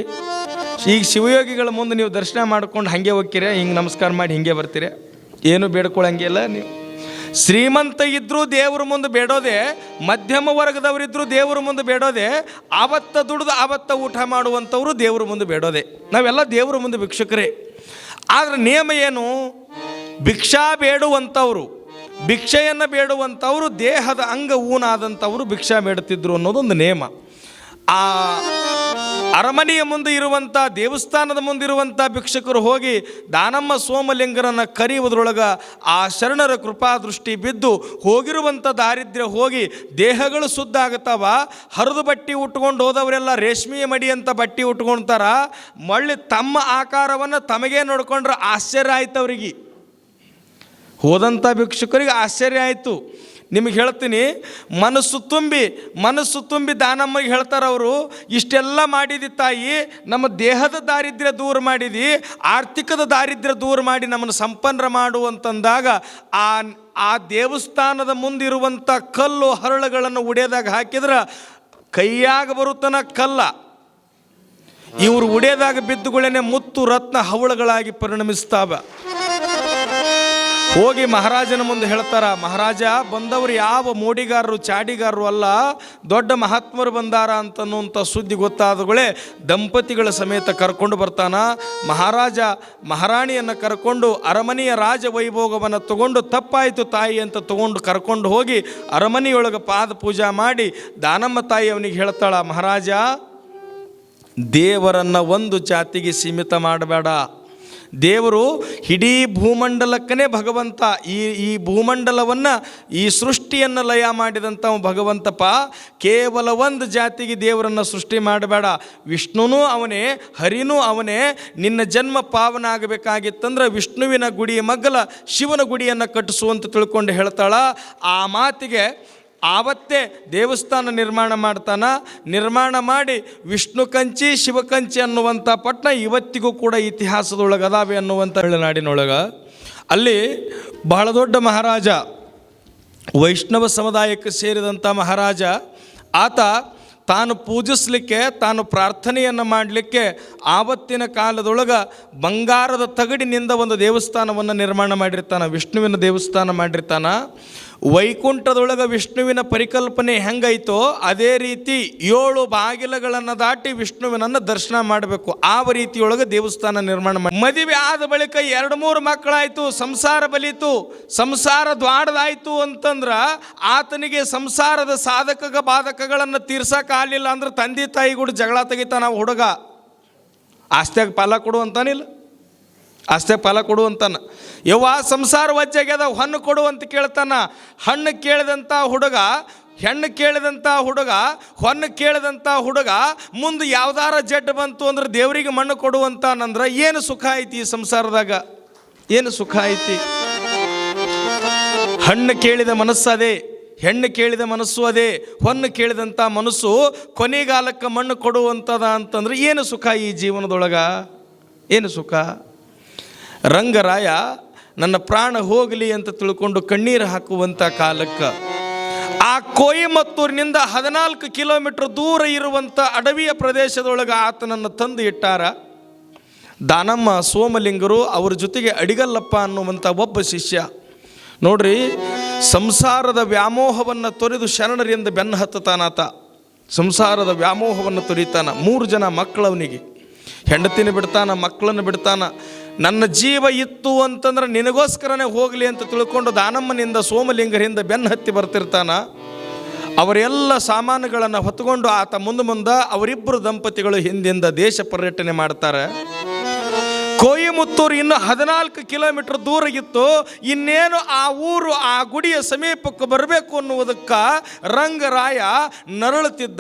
ಈಗ ಶಿವಯೋಗಿಗಳ ಮುಂದೆ ನೀವು ದರ್ಶನ ಮಾಡ್ಕೊಂಡು ಹಂಗೆ ಹೋಗ್ತೀರ, ಹಿಂಗೆ ನಮಸ್ಕಾರ ಮಾಡಿ ಹಿಂಗೆ ಬರ್ತೀರ. ಏನು ಬೇಡ್ಕೊಳ್ಳಂಗಿಲ್ಲ ನೀವು. ಶ್ರೀಮಂತ ಇದ್ದರೂ ದೇವ್ರ ಮುಂದೆ ಬೇಡೋದೆ, ಮಧ್ಯಮ ವರ್ಗದವರಿದ್ರು ದೇವ್ರ ಮುಂದೆ ಬೇಡೋದೆ, ಆವತ್ತ ದುಡ್ದು ಆವತ್ತ ಊಟ ಮಾಡುವಂಥವ್ರು ದೇವ್ರ ಮುಂದೆ ಬೇಡೋದೆ. ನಾವೆಲ್ಲ ದೇವ್ರ ಮುಂದೆ ಭಿಕ್ಷುಕರೇ. ಆದರೆ ನಿಯಮ ಏನು? ಭಿಕ್ಷಾ ಬೇಡುವಂಥವರು, ಭಿಕ್ಷೆಯನ್ನು ಬೇಡುವಂಥವರು, ದೇಹದ ಅಂಗ ಊನಾದಂಥವ್ರು ಭಿಕ್ಷಾ ಬೇಡುತ್ತಿದ್ದರು ಅನ್ನೋದೊಂದು ನಿಯಮ. ಆ ಅರಮನೆಯ ಮುಂದೆ ಇರುವಂಥ ದೇವಸ್ಥಾನದ ಮುಂದಿರುವಂಥ ಭಿಕ್ಷಕರು ಹೋಗಿ ದಾನಮ್ಮ ಸೋಮಲಿಂಗರನ್ನು ಕರೆಯುವುದರೊಳಗೆ ಆ ಶರಣರ ಕೃಪಾ ದೃಷ್ಟಿ ಬಿದ್ದು ಹೋಗಿರುವಂಥ ದಾರಿದ್ರ್ಯ ಹೋಗಿ ದೇಹಗಳು ಶುದ್ಧ ಆಗುತ್ತವ ಹರಿದು ಬಟ್ಟೆ ಉಟ್ಕೊಂಡು ಹೋದವರೆಲ್ಲ ರೇಷ್ಮೆಯ ಮಡಿ ಅಂತ ಬಟ್ಟೆ ಉಟ್ಕೊಳ್ತಾರ ಮಳ್ಳಿ ತಮ್ಮ ಆಕಾರವನ್ನು ತಮಗೇ ನೋಡ್ಕೊಂಡ್ರೆ ಆಶ್ಚರ್ಯ ಆಯ್ತು ಅವರಿಗೆ. ಹೋದಂಥ ಭಿಕ್ಷುಕರಿಗೆ ಆಶ್ಚರ್ಯ ಆಯಿತು. ನಿಮಗೆ ಹೇಳ್ತೀನಿ, ಮನಸ್ಸು ತುಂಬಿ ಮನಸ್ಸು ತುಂಬಿ ದಾನಮ್ಮಗೆ ಹೇಳ್ತಾರೆ ಅವರು, ಇಷ್ಟೆಲ್ಲ ಮಾಡಿದಿ ತಾಯಿ, ನಮ್ಮ ದೇಹದ ದಾರಿದ್ರ್ಯ ದೂರ ಮಾಡಿದಿ, ಆರ್ಥಿಕದ ದಾರಿದ್ರ್ಯ ದೂರ ಮಾಡಿ ನಮ್ಮನ್ನು ಸಂಪನ್ನ ಮಾಡುವಂತಂದಾಗ ಆ ಆ ದೇವಸ್ಥಾನದ ಮುಂದಿರುವಂಥ ಕಲ್ಲು ಹರಳುಗಳನ್ನು ಉಡಿಯೋದಾಗ ಹಾಕಿದ್ರೆ ಕೈಯಾಗ ಬರುತ್ತನ ಕಲ್ಲ. ಇವರು ಉಡಿಯೋದಾಗ ಬಿದ್ದುಗಳೇನೆ ಮುತ್ತು ರತ್ನ ಹವಳಗಳಾಗಿ ಪರಿಣಮಿಸ್ತಾವ. ಹೋಗಿ ಮಹಾರಾಜನ ಮುಂದೆ ಹೇಳ್ತಾರ, ಮಹಾರಾಜ, ಬಂದವರು ಯಾವ ಮೋಡಿಗಾರರು, ಚಾಡಿಗಾರರು ಅಲ್ಲ, ದೊಡ್ಡ ಮಹಾತ್ಮರು ಬಂದಾರ ಅಂತನ್ನುವಂಥ ಸುದ್ದಿ ಗೊತ್ತಾದಗಳೇ ದಂಪತಿಗಳ ಸಮೇತ ಕರ್ಕೊಂಡು ಬರ್ತಾನ. ಮಹಾರಾಜ, ಮಹಾರಾಣಿಯನ್ನು ಕರ್ಕೊಂಡು ಅರಮನೆಯ ರಾಜ ವೈಭೋಗವನ್ನು ತಗೊಂಡು ತಪ್ಪಾಯಿತು ತಾಯಿ ಅಂತ ತಗೊಂಡು ಕರ್ಕೊಂಡು ಹೋಗಿ ಅರಮನೆಯೊಳಗೆ ಪಾದ ಪೂಜಾ ಮಾಡಿ ದಾನಮ್ಮ ತಾಯಿ ಅವನಿಗೆ ಹೇಳ್ತಾಳ, ಮಹಾರಾಜ, ದೇವರನ್ನು ಒಂದು ಜಾತಿಗೆ ಸೀಮಿತ ಮಾಡಬೇಡ. ದೇವರು ಇಡೀ ಭೂಮಂಡಲಕ್ಕನೇ ಭಗವಂತ. ಈ ಈ ಭೂಮಂಡಲವನ್ನು, ಈ ಸೃಷ್ಟಿಯನ್ನು ಲಯ ಮಾಡಿದಂಥ ಭಗವಂತಪ್ಪ. ಕೇವಲ ಒಂದು ಜಾತಿಗೆ ದೇವರನ್ನು ಸೃಷ್ಟಿ ಮಾಡಬೇಡ. ವಿಷ್ಣುನೂ ಅವನೇ, ಹರಿನೂ ಅವನೇ. ನಿನ್ನ ಜನ್ಮ ಪಾವನ ಆಗಬೇಕಾಗಿತ್ತಂದ್ರೆ ವಿಷ್ಣುವಿನ ಗುಡಿ ಮಗ್ಗಲ ಶಿವನ ಗುಡಿಯನ್ನು ಕಟ್ಟಿಸುವಂತ ತಿಳ್ಕೊಂಡು ಹೇಳ್ತಾಳ. ಆ ಮಾತಿಗೆ ಆವತ್ತೇ ದೇವಸ್ಥಾನ ನಿರ್ಮಾಣ ಮಾಡ್ತಾನ. ನಿರ್ಮಾಣ ಮಾಡಿ ವಿಷ್ಣು ಕಂಚಿ ಶಿವಕಂಚಿ ಅನ್ನುವಂಥ ಪಟ್ಟಣ ಇವತ್ತಿಗೂ ಕೂಡ ಇತಿಹಾಸದೊಳಗೆ ಅದಾವೆ ಅನ್ನುವಂಥ ನಾಡಿನೊಳಗೆ ಅಲ್ಲಿ ಬಹಳ ದೊಡ್ಡ ಮಹಾರಾಜ, ವೈಷ್ಣವ ಸಮುದಾಯಕ್ಕೆ ಸೇರಿದಂಥ ಮಹಾರಾಜ, ಆತ ತಾನು ಪೂಜಿಸಲಿಕ್ಕೆ, ತಾನು ಪ್ರಾರ್ಥನೆಯನ್ನು ಮಾಡಲಿಕ್ಕೆ ಆವತ್ತಿನ ಕಾಲದೊಳಗೆ ಬಂಗಾರದ ತಗಡಿನಿಂದ ಒಂದು ದೇವಸ್ಥಾನವನ್ನು ನಿರ್ಮಾಣ ಮಾಡಿರ್ತಾನೆ, ವಿಷ್ಣುವಿನ ದೇವಸ್ಥಾನ ಮಾಡಿರ್ತಾನ. ವೈಕುಂಠದೊಳಗೆ ವಿಷ್ಣುವಿನ ಪರಿಕಲ್ಪನೆ ಹೆಂಗೈತೋ ಅದೇ ರೀತಿ ಏಳು ಬಾಗಿಲುಗಳನ್ನು ದಾಟಿ ವಿಷ್ಣುವಿನನ್ನು ದರ್ಶನ ಮಾಡಬೇಕು. ಆ ರೀತಿಯೊಳಗೆ ದೇವಸ್ಥಾನ ನಿರ್ಮಾಣ ಮಾಡಿ ಮದುವೆ ಆದ ಬಳಿಕ ಎರಡು ಮೂರು ಮಕ್ಕಳಾಯಿತು, ಸಂಸಾರ ಬಲಿತು, ಸಂಸಾರ ದ್ವಾಡದಾಯಿತು ಅಂತಂದ್ರೆ ಆತನಿಗೆ ಸಂಸಾರದ ಸಾಧಕ ಬಾಧಕಗಳನ್ನು ತೀರ್ಸೋಕ್ಕಾಗಲಿಲ್ಲ ಅಂದ್ರೆ ತಂದೆ ತಾಯಿ ಕೂಡ ಜಗಳ ತೆಗಿತಾನ ಹುಡುಗ. ಆಸ್ತಿಯಾಗಿ ಪಾಲ ಕೊಡು ಅಂತಾನಿಲ್ಲ. ಆಸ್ತೆ ಫಲ ಕೊಡು ಅಂತಾನ. ಯವ್ವ, ಸಂಸಾರ ವಜ್ಜಾಗ್ಯದ ಹಣ್ಣು ಕೊಡು ಅಂತ ಕೇಳ್ತಾನ. ಹಣ್ಣು ಕೇಳಿದಂಥ ಹುಡುಗ, ಹೆಣ್ಣು ಕೇಳಿದಂಥ ಹುಡುಗ, ಹೊನ್ನು ಕೇಳಿದಂಥ ಹುಡುಗ, ಮುಂದೆ ಯಾವ್ದಾರ ಜಡ್ ಬಂತು ಅಂದ್ರೆ ದೇವರಿಗೆ ಮಣ್ಣು ಕೊಡು ಅಂತಾನಂದ್ರೆ ಏನು ಸುಖ ಐತಿ ಈ ಸಂಸಾರದಾಗ? ಏನು ಸುಖ ಐತಿ? ಹಣ್ಣು ಕೇಳಿದ ಮನಸ್ಸು ಅದೇ, ಹೆಣ್ಣು ಕೇಳಿದ ಮನಸ್ಸು ಅದೇ, ಹೊನ್ನು ಕೇಳಿದಂಥ ಮನಸ್ಸು ಕೊನೆಗಾಲಕ್ಕೆ ಮಣ್ಣು ಕೊಡುವಂಥದ ಅಂತಂದ್ರೆ ಏನು ಸುಖ ಈ ಜೀವನದೊಳಗ? ಏನು ಸುಖ? ರಂಗರಾಯ, ನನ್ನ ಪ್ರಾಣ ಹೋಗಲಿ ಅಂತ ತಿಳ್ಕೊಂಡು ಕಣ್ಣೀರು ಹಾಕುವಂಥ ಕಾಲಕ್ಕೆ. ಆ ಕೊಯಮತ್ತೂರಿನಿಂದ ಹದಿನಾಲ್ಕು ಕಿಲೋಮೀಟರ್ ದೂರ ಇರುವಂಥ ಅಡವಿಯ ಪ್ರದೇಶದೊಳಗೆ ಆತನನ್ನು ತಂದು ಇಟ್ಟಾರ. ದಾನಮ್ಮ, ಸೋಮಲಿಂಗರು ಅವ್ರ ಜೊತೆಗೆ ಅಡಿಗಲ್ಲಪ್ಪ ಅನ್ನುವಂಥ ಒಬ್ಬ ಶಿಷ್ಯ. ನೋಡ್ರಿ, ಸಂಸಾರದ ವ್ಯಾಮೋಹವನ್ನು ತೊರೆದು ಶರಣರಿಂದ ಬೆನ್ನು ಹತ್ತತಾನಾತ ಸಂಸಾರದ ವ್ಯಾಮೋಹವನ್ನು ತೊರಿತಾನ. ಮೂರು ಜನ ಮಕ್ಕಳವನಿಗೆ. ಹೆಂಡತಿನ ಬಿಡ್ತಾನ, ಮಕ್ಕಳನ್ನು ಬಿಡ್ತಾನ. ನನ್ನ ಜೀವ ಇತ್ತು ಅಂತಂದ್ರೆ ನಿನಗೋಸ್ಕರನೇ ಹೋಗಲಿ ಅಂತ ತಿಳ್ಕೊಂಡು ದಾನಮ್ಮನಿಂದ ಸೋಮಲಿಂಗರಿಂದ ಬೆನ್ನು ಹತ್ತಿ ಬರ್ತಿರ್ತಾನ. ಅವರೆಲ್ಲ ಸಾಮಾನುಗಳನ್ನು ಹೊತ್ಕೊಂಡು ಆತ ಮುಂದೆ ಮುಂದೆ ಅವರಿಬ್ಬರು ದಂಪತಿಗಳು ಹಿಂದಿಂದ ದೇಶ ಪರ್ಯಟನೆ ಮಾಡ್ತಾರೆ. ಕೊಯಿಮುತ್ತೂರು ಇನ್ನು ಹದಿನಾಲ್ಕು ಕಿಲೋಮೀಟರ್ ದೂರ ಇತ್ತು. ಇನ್ನೇನು ಆ ಊರು ಆ ಗುಡಿಯ ಸಮೀಪಕ್ಕೆ ಬರಬೇಕು ಅನ್ನುವುದಕ್ಕ ರಂಗರಾಯ ನರಳುತ್ತಿದ್ದ,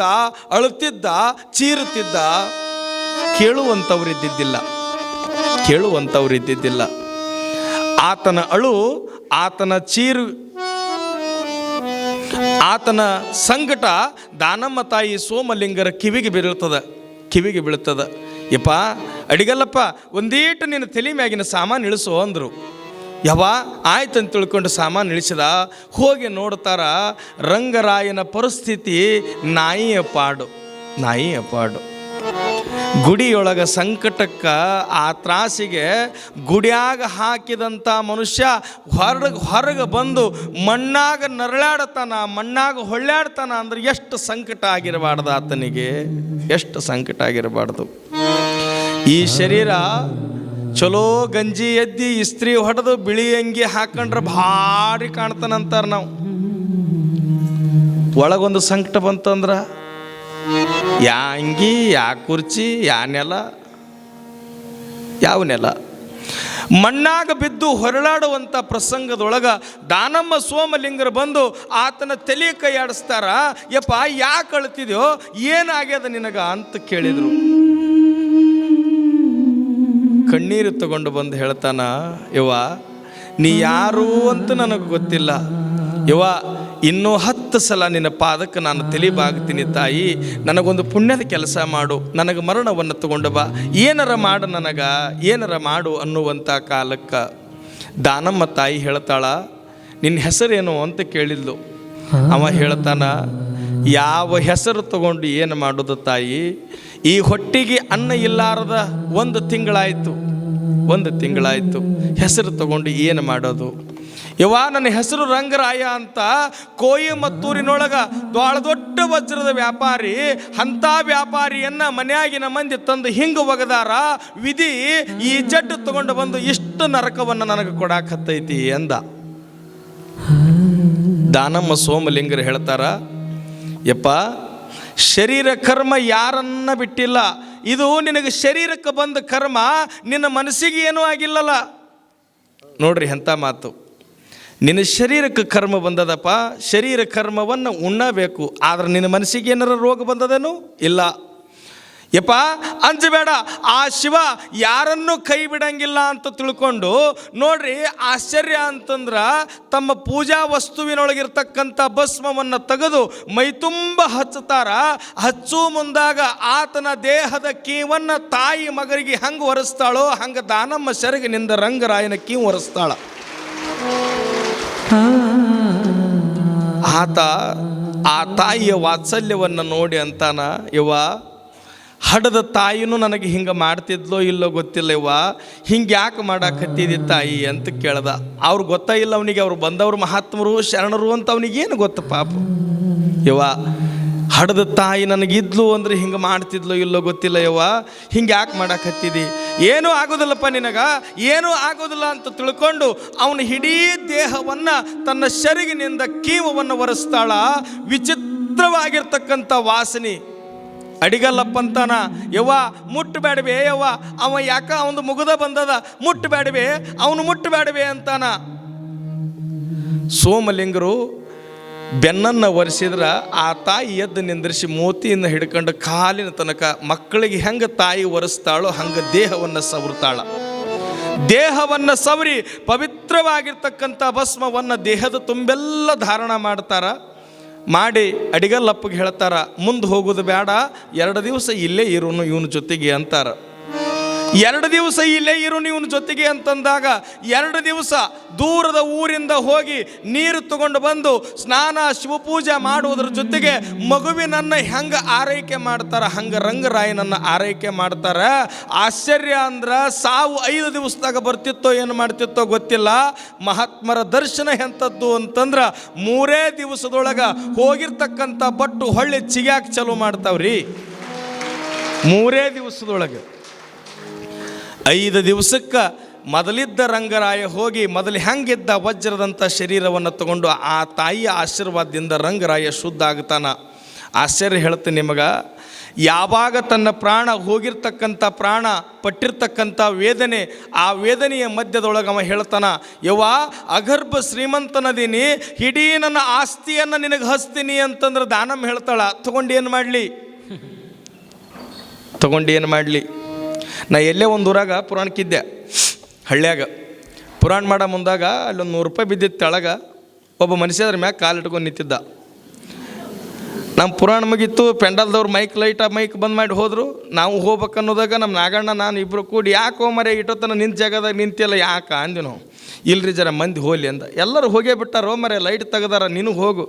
ಅಳುತ್ತಿದ್ದ, ಚೀರುತ್ತಿದ್ದ ಕೇಳುವಂಥವರಿದ್ದಿದ್ದಿಲ್ಲ ಕೇಳುವಂಥವರಿದ್ದಿದ್ದಿಲ್ಲ. ಆತನ ಅಳು, ಆತನ ಚೀರು, ಆತನ ಸಂಕಟ ದಾನಮ್ಮ ತಾಯಿ ಸೋಮಲಿಂಗರ ಕಿವಿಗೆ ಬೀಳ್ತದ ಕಿವಿಗೆ ಬೀಳ್ತದ ಯಪ್ಪ, ಅಡಿಗಲ್ಲಪ್ಪ, ಒಂದೀಟು ನಿನ್ನ ತಲೆ ಮ್ಯಾಗಿನ ಸಾಮಾನು ಇಳಿಸು ಅಂದರು. ಯಾವ ಆಯ್ತು ಅಂತ ತಿಳ್ಕೊಂಡು ಸಾಮಾನು ಇಳಿಸಿದ, ಹೋಗಿ ನೋಡ್ತಾರ ರಂಗರಾಯನ ಪರಿಸ್ಥಿತಿ ನಾಯಿಯ ಪಾಡು ನಾಯಿಯ ಪಾಡು. ಗುಡಿಯೊಳಗ ಸಂಕಟಕ್ಕ ಆ ತ್ರಾಸಿಗೆ ಗುಡಿಯಾಗ ಹಾಕಿದಂಥ ಮನುಷ್ಯ ಹೊರಗೆ ಹೊರಗೆ ಬಂದು ಮಣ್ಣಾಗ ನರಳಾಡ್ತಾನ, ಮಣ್ಣಾಗ ಹೊಳ್ಳಾಡ್ತಾನ ಅಂದ್ರೆ ಎಷ್ಟು ಸಂಕಟ ಆಗಿರಬಾರ್ದು ಆತನಿಗೆ? ಎಷ್ಟು ಸಂಕಟ ಆಗಿರಬಾರ್ದು? ಈ ಶರೀರ ಚಲೋ ಗಂಜಿ ಎದ್ದಿ ಇಸ್ತ್ರಿ ಹೊಡೆದು ಬಿಳಿ ಅಂಗಿ ಹಾಕೊಂಡ್ರೆ ಭಾರಿ ಕಾಣ್ತಾನಂತಾರ ನಾವು. ಒಳಗೊಂದು ಸಂಕಟ ಬಂತಂದ್ರೆ ಯಾ ಅಂಗಿ, ಯಾ ಕುರ್ಚಿ, ಯಾ ನೆಲ, ಯಾವ ನೆಲ? ಮಣ್ಣಾಗ ಬಿದ್ದು ಹೊರಳಾಡುವಂಥ ಪ್ರಸಂಗದೊಳಗ ದಾನಮ್ಮ ಸೋಮಲಿಂಗರು ಬಂದು ಆತನ ತಲೆ ಕೈ ಆಡಿಸ್ತಾರ, ಯಪ್ಪ ಯಾಕೆ ಅಳ್ತಿದ್ಯೋ ಏನಾಗ್ಯದ ನಿನಗ? ಅಂತ ಕೇಳಿದ್ರು. ಕಣ್ಣೀರು ತಗೊಂಡು ಬಂದು ಹೇಳ್ತಾನ, ಯವ್ವ, ನೀ ಯಾರು ಅಂತ ನನಗೆ ಗೊತ್ತಿಲ್ಲ. ಯವ್ವ, ಇನ್ನೂ ಹತ್ತು ಸಲ ನಿನ್ನ ಪಾದಕ್ಕೆ ನಾನು ತಲಿಬಾಗ್ತೀನಿ ತಾಯಿ. ನನಗೊಂದು ಪುಣ್ಯದ ಕೆಲಸ ಮಾಡು. ನನಗೆ ಮರಣವನ್ನು ತಗೊಂಡು ಬಾ. ಏನರ ಮಾಡು ನನಗೆ, ಏನರ ಮಾಡು ಅನ್ನುವಂಥ ಕಾಲಕ್ಕೆ ದಾನಮ್ಮ ತಾಯಿ ಹೇಳ್ತಾಳ, ನಿನ್ನ ಹೆಸರೇನು ಅಂತ ಕೇಳಿದ್ಲು. ಅವ ಹೇಳ್ತಾನ, ಯಾವ ಹೆಸರು ತಗೊಂಡು ಏನು ಮಾಡೋದು ತಾಯಿ? ಈ ಹೊಟ್ಟಿಗೆ ಅನ್ನ ಇಲ್ಲಾರದ ಒಂದು ತಿಂಗಳಾಯಿತು. ಒಂದು ತಿಂಗಳಾಯಿತು. ಹೆಸರು ತಗೊಂಡು ಏನು ಮಾಡೋದು? ಯವ್ವ ನನ್ನ ಹೆಸರು ರಂಗರಾಯ ಅಂತ ಕೋಯಮತ್ತೂರಿನೊಳಗ ದೊಡ್ಡ ದೊಡ್ಡ ವಜ್ರದ ವ್ಯಾಪಾರಿ, ಅಂಥ ವ್ಯಾಪಾರಿಯನ್ನ ಮನೆಯಾಗಿನ ಮಂದಿ ತಂದು ಹಿಂಗೆ ಒಗದಾರ, ವಿಧಿ ಈ ಜಡ್ಡು ತಗೊಂಡು ಬಂದು ಇಷ್ಟು ನರಕವನ್ನು ನನಗೆ ಕೊಡಾಕತ್ತೈತಿ ಎಂದ ದಾನಮ್ಮ ಸೋಮಲಿಂಗರು ಹೇಳ್ತಾರ, ಯಪ್ಪ, ಶರೀರ ಕರ್ಮ ಯಾರನ್ನ ಬಿಟ್ಟಿಲ್ಲ, ಇದು ನಿನಗೆ ಶರೀರಕ್ಕೆ ಬಂದ ಕರ್ಮ, ನಿನ್ನ ಮನಸ್ಸಿಗೆ ಏನೂ ಆಗಿಲ್ಲಲ್ಲ. ನೋಡ್ರಿ ಎಂಥ ಮಾತು. ನಿನ್ನ ಶರೀರಕ್ಕೆ ಕರ್ಮ ಬಂದದಪ್ಪ, ಶರೀರ ಕರ್ಮವನ್ನು ಉಣ್ಣಬೇಕು. ಆದ್ರೆ ನಿನ್ನ ಮನಸ್ಸಿಗೆ ಏನಾರ ರೋಗ ಬಂದದೇನು? ಇಲ್ಲ. ಯಪ್ಪ, ಅಂಜಬೇಡ. ಆ ಶಿವ ಯಾರನ್ನೂ ಕೈ ಬಿಡಂಗಿಲ್ಲ ಅಂತ ತಿಳ್ಕೊಂಡು, ನೋಡ್ರಿ, ಆಶ್ಚರ್ಯ ಅಂತಂದ್ರ ತಮ್ಮ ಪೂಜಾ ವಸ್ತುವಿನೊಳಗಿರ್ತಕ್ಕಂಥ ಭಸ್ಮವನ್ನು ತೆಗೆದು ಮೈತುಂಬ ಹಚ್ಚುತ್ತಾರ. ಹಚ್ಚು ಮುಂದಾಗ ಆತನ ದೇಹದ ಕೀವನ್ನು ತಾಯಿ ಮಗರಿಗೆ ಹಂಗೆ ಒರೆಸ್ತಾಳೋ, ಹಂಗೆ ದಾನಮ್ಮ ಸೆರಗಿನಿಂದ ರಂಗರಾಯನ ಕೀವು ಒರೆಸ್ತಾಳ. ಆತ, ಆ ತಾಯಿಯ ವಾತ್ಸಲ್ಯವನ್ನು ನೋಡಿ ಅಂತಾನ ಇವ ಹಡದ ತಾಯಿನೂ ನನಗೆ ಹಿಂಗೆ ಮಾಡ್ತಿದ್ಲೋ ಇಲ್ಲೋ ಗೊತ್ತಿಲ್ಲ ಇವ ಹಿಂಗೆ ಯಾಕೆ ಮಾಡಾಕತ್ತಿದಿ ತಾಯಿ ಅಂತ ಕೇಳ್ದ. ಅವ್ರು ಗೊತ್ತಾ ಇಲ್ಲ ಅವನಿಗೆ, ಅವ್ರು ಬಂದವರು ಮಹಾತ್ಮರು, ಶರಣರು ಅಂತ ಅವನಿಗೇನು ಗೊತ್ತು ಪಾಪ? ಇವ ಹಡದ ತಾಯಿ ನನಗಿದ್ಲು ಅಂದ್ರೆ ಹಿಂಗೆ ಮಾಡ್ತಿದ್ಲು ಇಲ್ಲೋ ಗೊತ್ತಿಲ್ಲ ಯವ್ವ ಹಿಂಗೆ ಯಾಕೆ ಮಾಡಾಕತ್ತಿದಿ? ಏನೂ ಆಗೋದಿಲ್ಲಪ್ಪ ನಿನಗ? ಏನೂ ಆಗೋದಿಲ್ಲ ಅಂತ ತಿಳ್ಕೊಂಡು ಅವನ ಇಡೀ ದೇಹವನ್ನು ತನ್ನ ಶರಿಗಿನಿಂದ ಕೀಮವನ್ನು ಒರೆಸ್ತಾಳ. ವಿಚಿತ್ರವಾಗಿರ್ತಕ್ಕಂಥ ವಾಸನೆ. ಅಡಿಗಲ್ಲಪ್ಪ ಅಂತಾನ, ಯವ್ವ ಮುಟ್ಟಬೇಡವೆ ಯವ್ವ. ಅವ ಯಾಕ ಅವನು ಮುಗದ ಬಂದದ? ಮುಟ್ಟಬೇಡವೆ ಅವನು ಮುಟ್ಟಬೇಡವೆ ಅಂತಾನ. ಸೋಮಲಿಂಗರು ಬೆನ್ನನ್ನು ಒರೆಸಿದ್ರೆ ಆ ತಾಯಿ ಎದ್ದು ನಿಂದ್ರಿಸಿ ಮೋತಿಯನ್ನು ಹಿಡ್ಕೊಂಡು ಕಾಲಿನ ತನಕ ಮಕ್ಕಳಿಗೆ ಹೆಂಗೆ ತಾಯಿ ಒರೆಸ್ತಾಳೋ ಹಂಗೆ ದೇಹವನ್ನು ಸವರ್ತಾಳ ದೇಹವನ್ನು ಸವರಿ ಪವಿತ್ರವಾಗಿರ್ತಕ್ಕಂಥ ಭಸ್ಮವನ್ನು ದೇಹದ ತುಂಬೆಲ್ಲ ಧಾರಣ ಮಾಡ್ತಾರ. ಮಾಡಿ ಅಡಿಗಲ್ಲಪ್ಪಗೆ ಹೇಳ್ತಾರ, ಮುಂದೆ ಹೋಗೋದು ಬೇಡ, ಎರಡು ದಿವಸ ಇಲ್ಲೇ ಇರೋನು, ಇವನ ಜೊತೆಗೆ ಅಂತಾರ. ಎರಡು ದಿವಸ ಇಲ್ಲೇ ಇರು ನೀವು ಜೊತೆಗೆ ಅಂತಂದಾಗ ಎರಡು ದಿವಸ ದೂರದ ಊರಿಂದ ಹೋಗಿ ನೀರು ತಗೊಂಡು ಬಂದು ಸ್ನಾನ, ಶಿವಪೂಜೆ ಮಾಡುವುದರ ಜೊತೆಗೆ ಮಗುವಿನನ್ನು ಹೆಂಗೆ ಆರೈಕೆ ಮಾಡ್ತಾರೆ, ಹಂಗೆ ರಂಗರಾಯನನ್ನು ಆರೈಕೆ ಮಾಡ್ತಾರೆ. ಆಶ್ಚರ್ಯ ಅಂದ್ರೆ ಸಾವು ಐದು ದಿವಸದಾಗ ಬರ್ತಿತ್ತೋ, ಏನು ಮಾಡ್ತಿತ್ತೋ ಗೊತ್ತಿಲ್ಲ. ಮಹಾತ್ಮರ ದರ್ಶನ ಎಂಥದ್ದು ಅಂತಂದ್ರೆ ಮೂರೇ ದಿವಸದೊಳಗೆ ಹೋಗಿರ್ತಕ್ಕಂಥ ಬಟ್ಟು ಹೊಳ್ಳಿ ಚಿಗ್ಯಾಕ್ ಚಲೋ ಮಾಡ್ತಾವ್ರಿ. ಮೂರೇ ದಿವಸದೊಳಗೆ. ಐದು ದಿವಸಕ್ಕೆ ಮೊದಲಿದ್ದ ರಂಗರಾಯ ಹೋಗಿ ಮೊದಲು ಹೆಂಗಿದ್ದ ವಜ್ರದಂಥ ಶರೀರವನ್ನು ತಗೊಂಡು ಆ ತಾಯಿಯ ಆಶೀರ್ವಾದದಿಂದ ರಂಗರಾಯ ಶುದ್ಧ ಆಗ್ತಾನ. ಆಶ್ಚರ್ಯ ಹೇಳ್ತೀನಿ ನಿಮಗೆ, ಯಾವಾಗ ತನ್ನ ಪ್ರಾಣ ಹೋಗಿರ್ತಕ್ಕಂಥ ಪ್ರಾಣ ಪಟ್ಟಿರ್ತಕ್ಕಂಥ ವೇದನೆ, ಆ ವೇದನೆಯ ಮಧ್ಯದೊಳಗೆ ಅವ ಹೇಳ್ತಾನ, ಯವ್ವ, ಅಗರ್ಭ ಶ್ರೀಮಂತನದೀನಿ ಇಡೀ ನನ್ನ ಆಸ್ತಿಯನ್ನು ನಿನಗೆ ಹಸ್ತೀನಿ ಅಂತಂದ್ರೆ ದಾನಮ್ಮ ಹೇಳ್ತಾಳ, ತಗೊಂಡು ಏನು ಮಾಡಲಿ? ತಗೊಂಡು ಏನು ಮಾಡಲಿ? ನಾ ಎಲ್ಲೇ ಒಂದು ಊರಾಗ ಪುರಾಣಕ್ಕಿದ್ದೆ ಹಳ್ಳ್ಯಾಗ. ಪುರಾಣ ಮಾಡೋ ಮುಂದಾಗ ಅಲ್ಲೊಂದು ನೂರು ರೂಪಾಯಿ ಬಿದ್ದಿದ್ದ ತೆಳಗ ಒಬ್ಬ ಮನುಷ್ಯ ಅದ್ರ ಮ್ಯಾಗ ಕಾಲು ಇಟ್ಕೊಂಡು ನಿಂತಿದ್ದ. ನಮ್ಮ ಪುರಾಣ ಮುಗಿತ್ತು ಪೆಂಡಲ್ದವ್ರು ಮೈಕ್ ಲೈಟ ಮೈಕ್ ಬಂದ್ ಮಾಡಿ ಹೋದ್ರು. ನಾವು ಹೋಗ್ಬೇಕು ಅನ್ನೋದಾಗ ನಮ್ಮ ನಾಗಣ್ಣ, ನಾನು ಇಬ್ಬರು ಕೂಡಿ ಯಾಕೋ ಮರೆ ಇಟ್ಟೋತನ ನಿಂತ ಜಾಗದಾಗ ನಿಂತಿಲ್ಲ ಯಾಕೆ ಅಂದ್ವಿ ನಾವು. ಇಲ್ರಿ ಜರ ಮಂದಿ ಹೋಲಿ ಅಂದ. ಎಲ್ಲರೂ ಹೋಗೇ ಬಿಟ್ಟಾರೋ ಮರೆ ಲೈಟ್ ತೆಗ್ದಾರ, ನೀನು ಹೋಗು.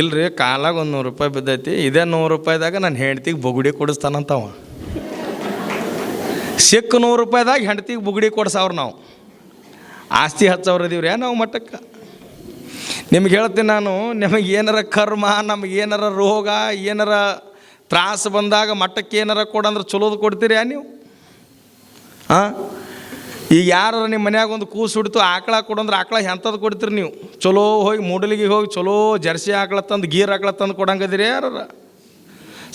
ಇಲ್ರಿ, ಕಾಲಾಗ ಒಂದು ನೂರು ರೂಪಾಯಿ ಬಿದ್ದೈತಿ. ಇದೇ ನೂರು ರೂಪಾಯಿದಾಗ ನನ್ನ ಹೆಂಡ್ತಿಗೆ ಬೊಗುಡಿ ಕೊಡಿಸ್ತಾನಂತವ ಸಿಕ್ಕ ನೂರು ರೂಪಾಯಿದಾಗ ಹೆಂಡತಿಗೆ ಬುಗುಡಿ ಕೊಡ್ಸವ್ರು ನಾವು. ಆಸ್ತಿ ಹಚ್ಚವ್ರು ಇದೀವ್ರಿ ನಾವು ಮಟ್ಟಕ್ಕೆ. ನಿಮ್ಗೆ ಹೇಳ್ತೀನಿ ನಾನು, ನಿಮಗೆ ಏನಾರ ಕರ್ಮ, ನಮಗೆ ಏನಾರ ರೋಗ, ಏನಾರ ತ್ರಾಸು ಬಂದಾಗ ಮಟ್ಟಕ್ಕೆ ಏನಾರ ಕೊಡಂದ್ರೆ ಚಲೋದು ಕೊಡ್ತೀರಾ ನೀವು? ಹಾಂ ಈಗ ಯಾರು ನಿಮ್ಮ ಮನ್ಯಾಗ ಒಂದು ಕೂಸು ಹುಡ್ತು, ಆಕಳ ಕೊಡಂದ್ರೆ ಆಕಳ ಎಂಥದ್ದು ಕೊಡ್ತೀರಿ ನೀವು? ಚಲೋ ಹೋಗಿ ಮೂಡಲಿಗೆ ಹೋಗಿ ಚಲೋ ಜರ್ಸಿ ಆಕಳ ತಂದು, ಗೀರ್ ಆಕಳ ತಂದು ಕೊಡಂಗದಿರಿ ಯಾರ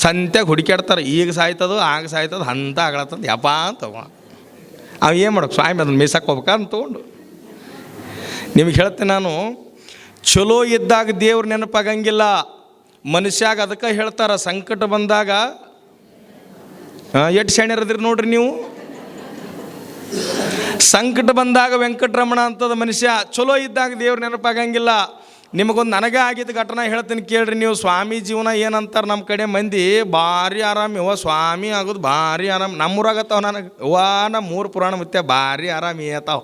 ಸಂತ್ಯಾಗ ಹುಡುಕ್ಯಾಡ್ತಾರೆ, ಈಗ ಸಾಯ್ತದು, ಆಗ ಸಾಯ್ತದ, ಅಂತ ಆಗ್ಲತ್ತದ ಯಪ್ಪ ಅಂತವ ಅವ. ಏನು ಮಾಡೋಕೆ, ಸ್ವಾಮಿ ಅದನ್ನು ಮೀಸಕ್ಕೆ ಹೋಗ್ಬೇಕಂತ ತೊಗೊಂಡು. ನಿಮ್ಗೆ ಹೇಳ್ತೀನಿ ನಾನು ಚಲೋ ಇದ್ದಾಗ ದೇವ್ರ ನೆನಪಾಗಂಗಿಲ್ಲ ಮನುಷ್ಯಾಗ ಅದಕ್ಕೆ ಹೇಳ್ತಾರ, ಸಂಕಟ ಬಂದಾಗ ಎಷ್ಟು ಇರದ್ರಿ ನೋಡ್ರಿ ನೀವು? ಸಂಕಟ ಬಂದಾಗ ವೆಂಕಟರಮಣ ಅಂತದ ಮನುಷ್ಯ ಚಲೋ ಇದ್ದಾಗ ದೇವ್ರ ನೆನಪಾಗಂಗಿಲ್ಲ ನಿಮಗೊಂದು ನನಗೆ ಆಗಿದ್ದ ಘಟನೆ ಹೇಳ್ತೀನಿ ಕೇಳ್ರಿ. ನೀವು ಸ್ವಾಮಿ ಜೀವನ ಏನಂತಾರೆ ನಮ್ಮ ಕಡೆ ಮಂದಿ, ಭಾರಿ ಆರಾಮ್ ಇವ ಸ್ವಾಮಿ ಆಗೋದು ಭಾರಿ ಆರಾಮ್. ನಮ್ಮೂರಾಗತ್ತಾವ ನನಗೆ. ಅವ್ವ ನಮ್ಮ ಮೂರು ಪುರಾಣ ಮತ್ತೆ ಭಾರಿ ಆರಾಮ್ ಏತಾವ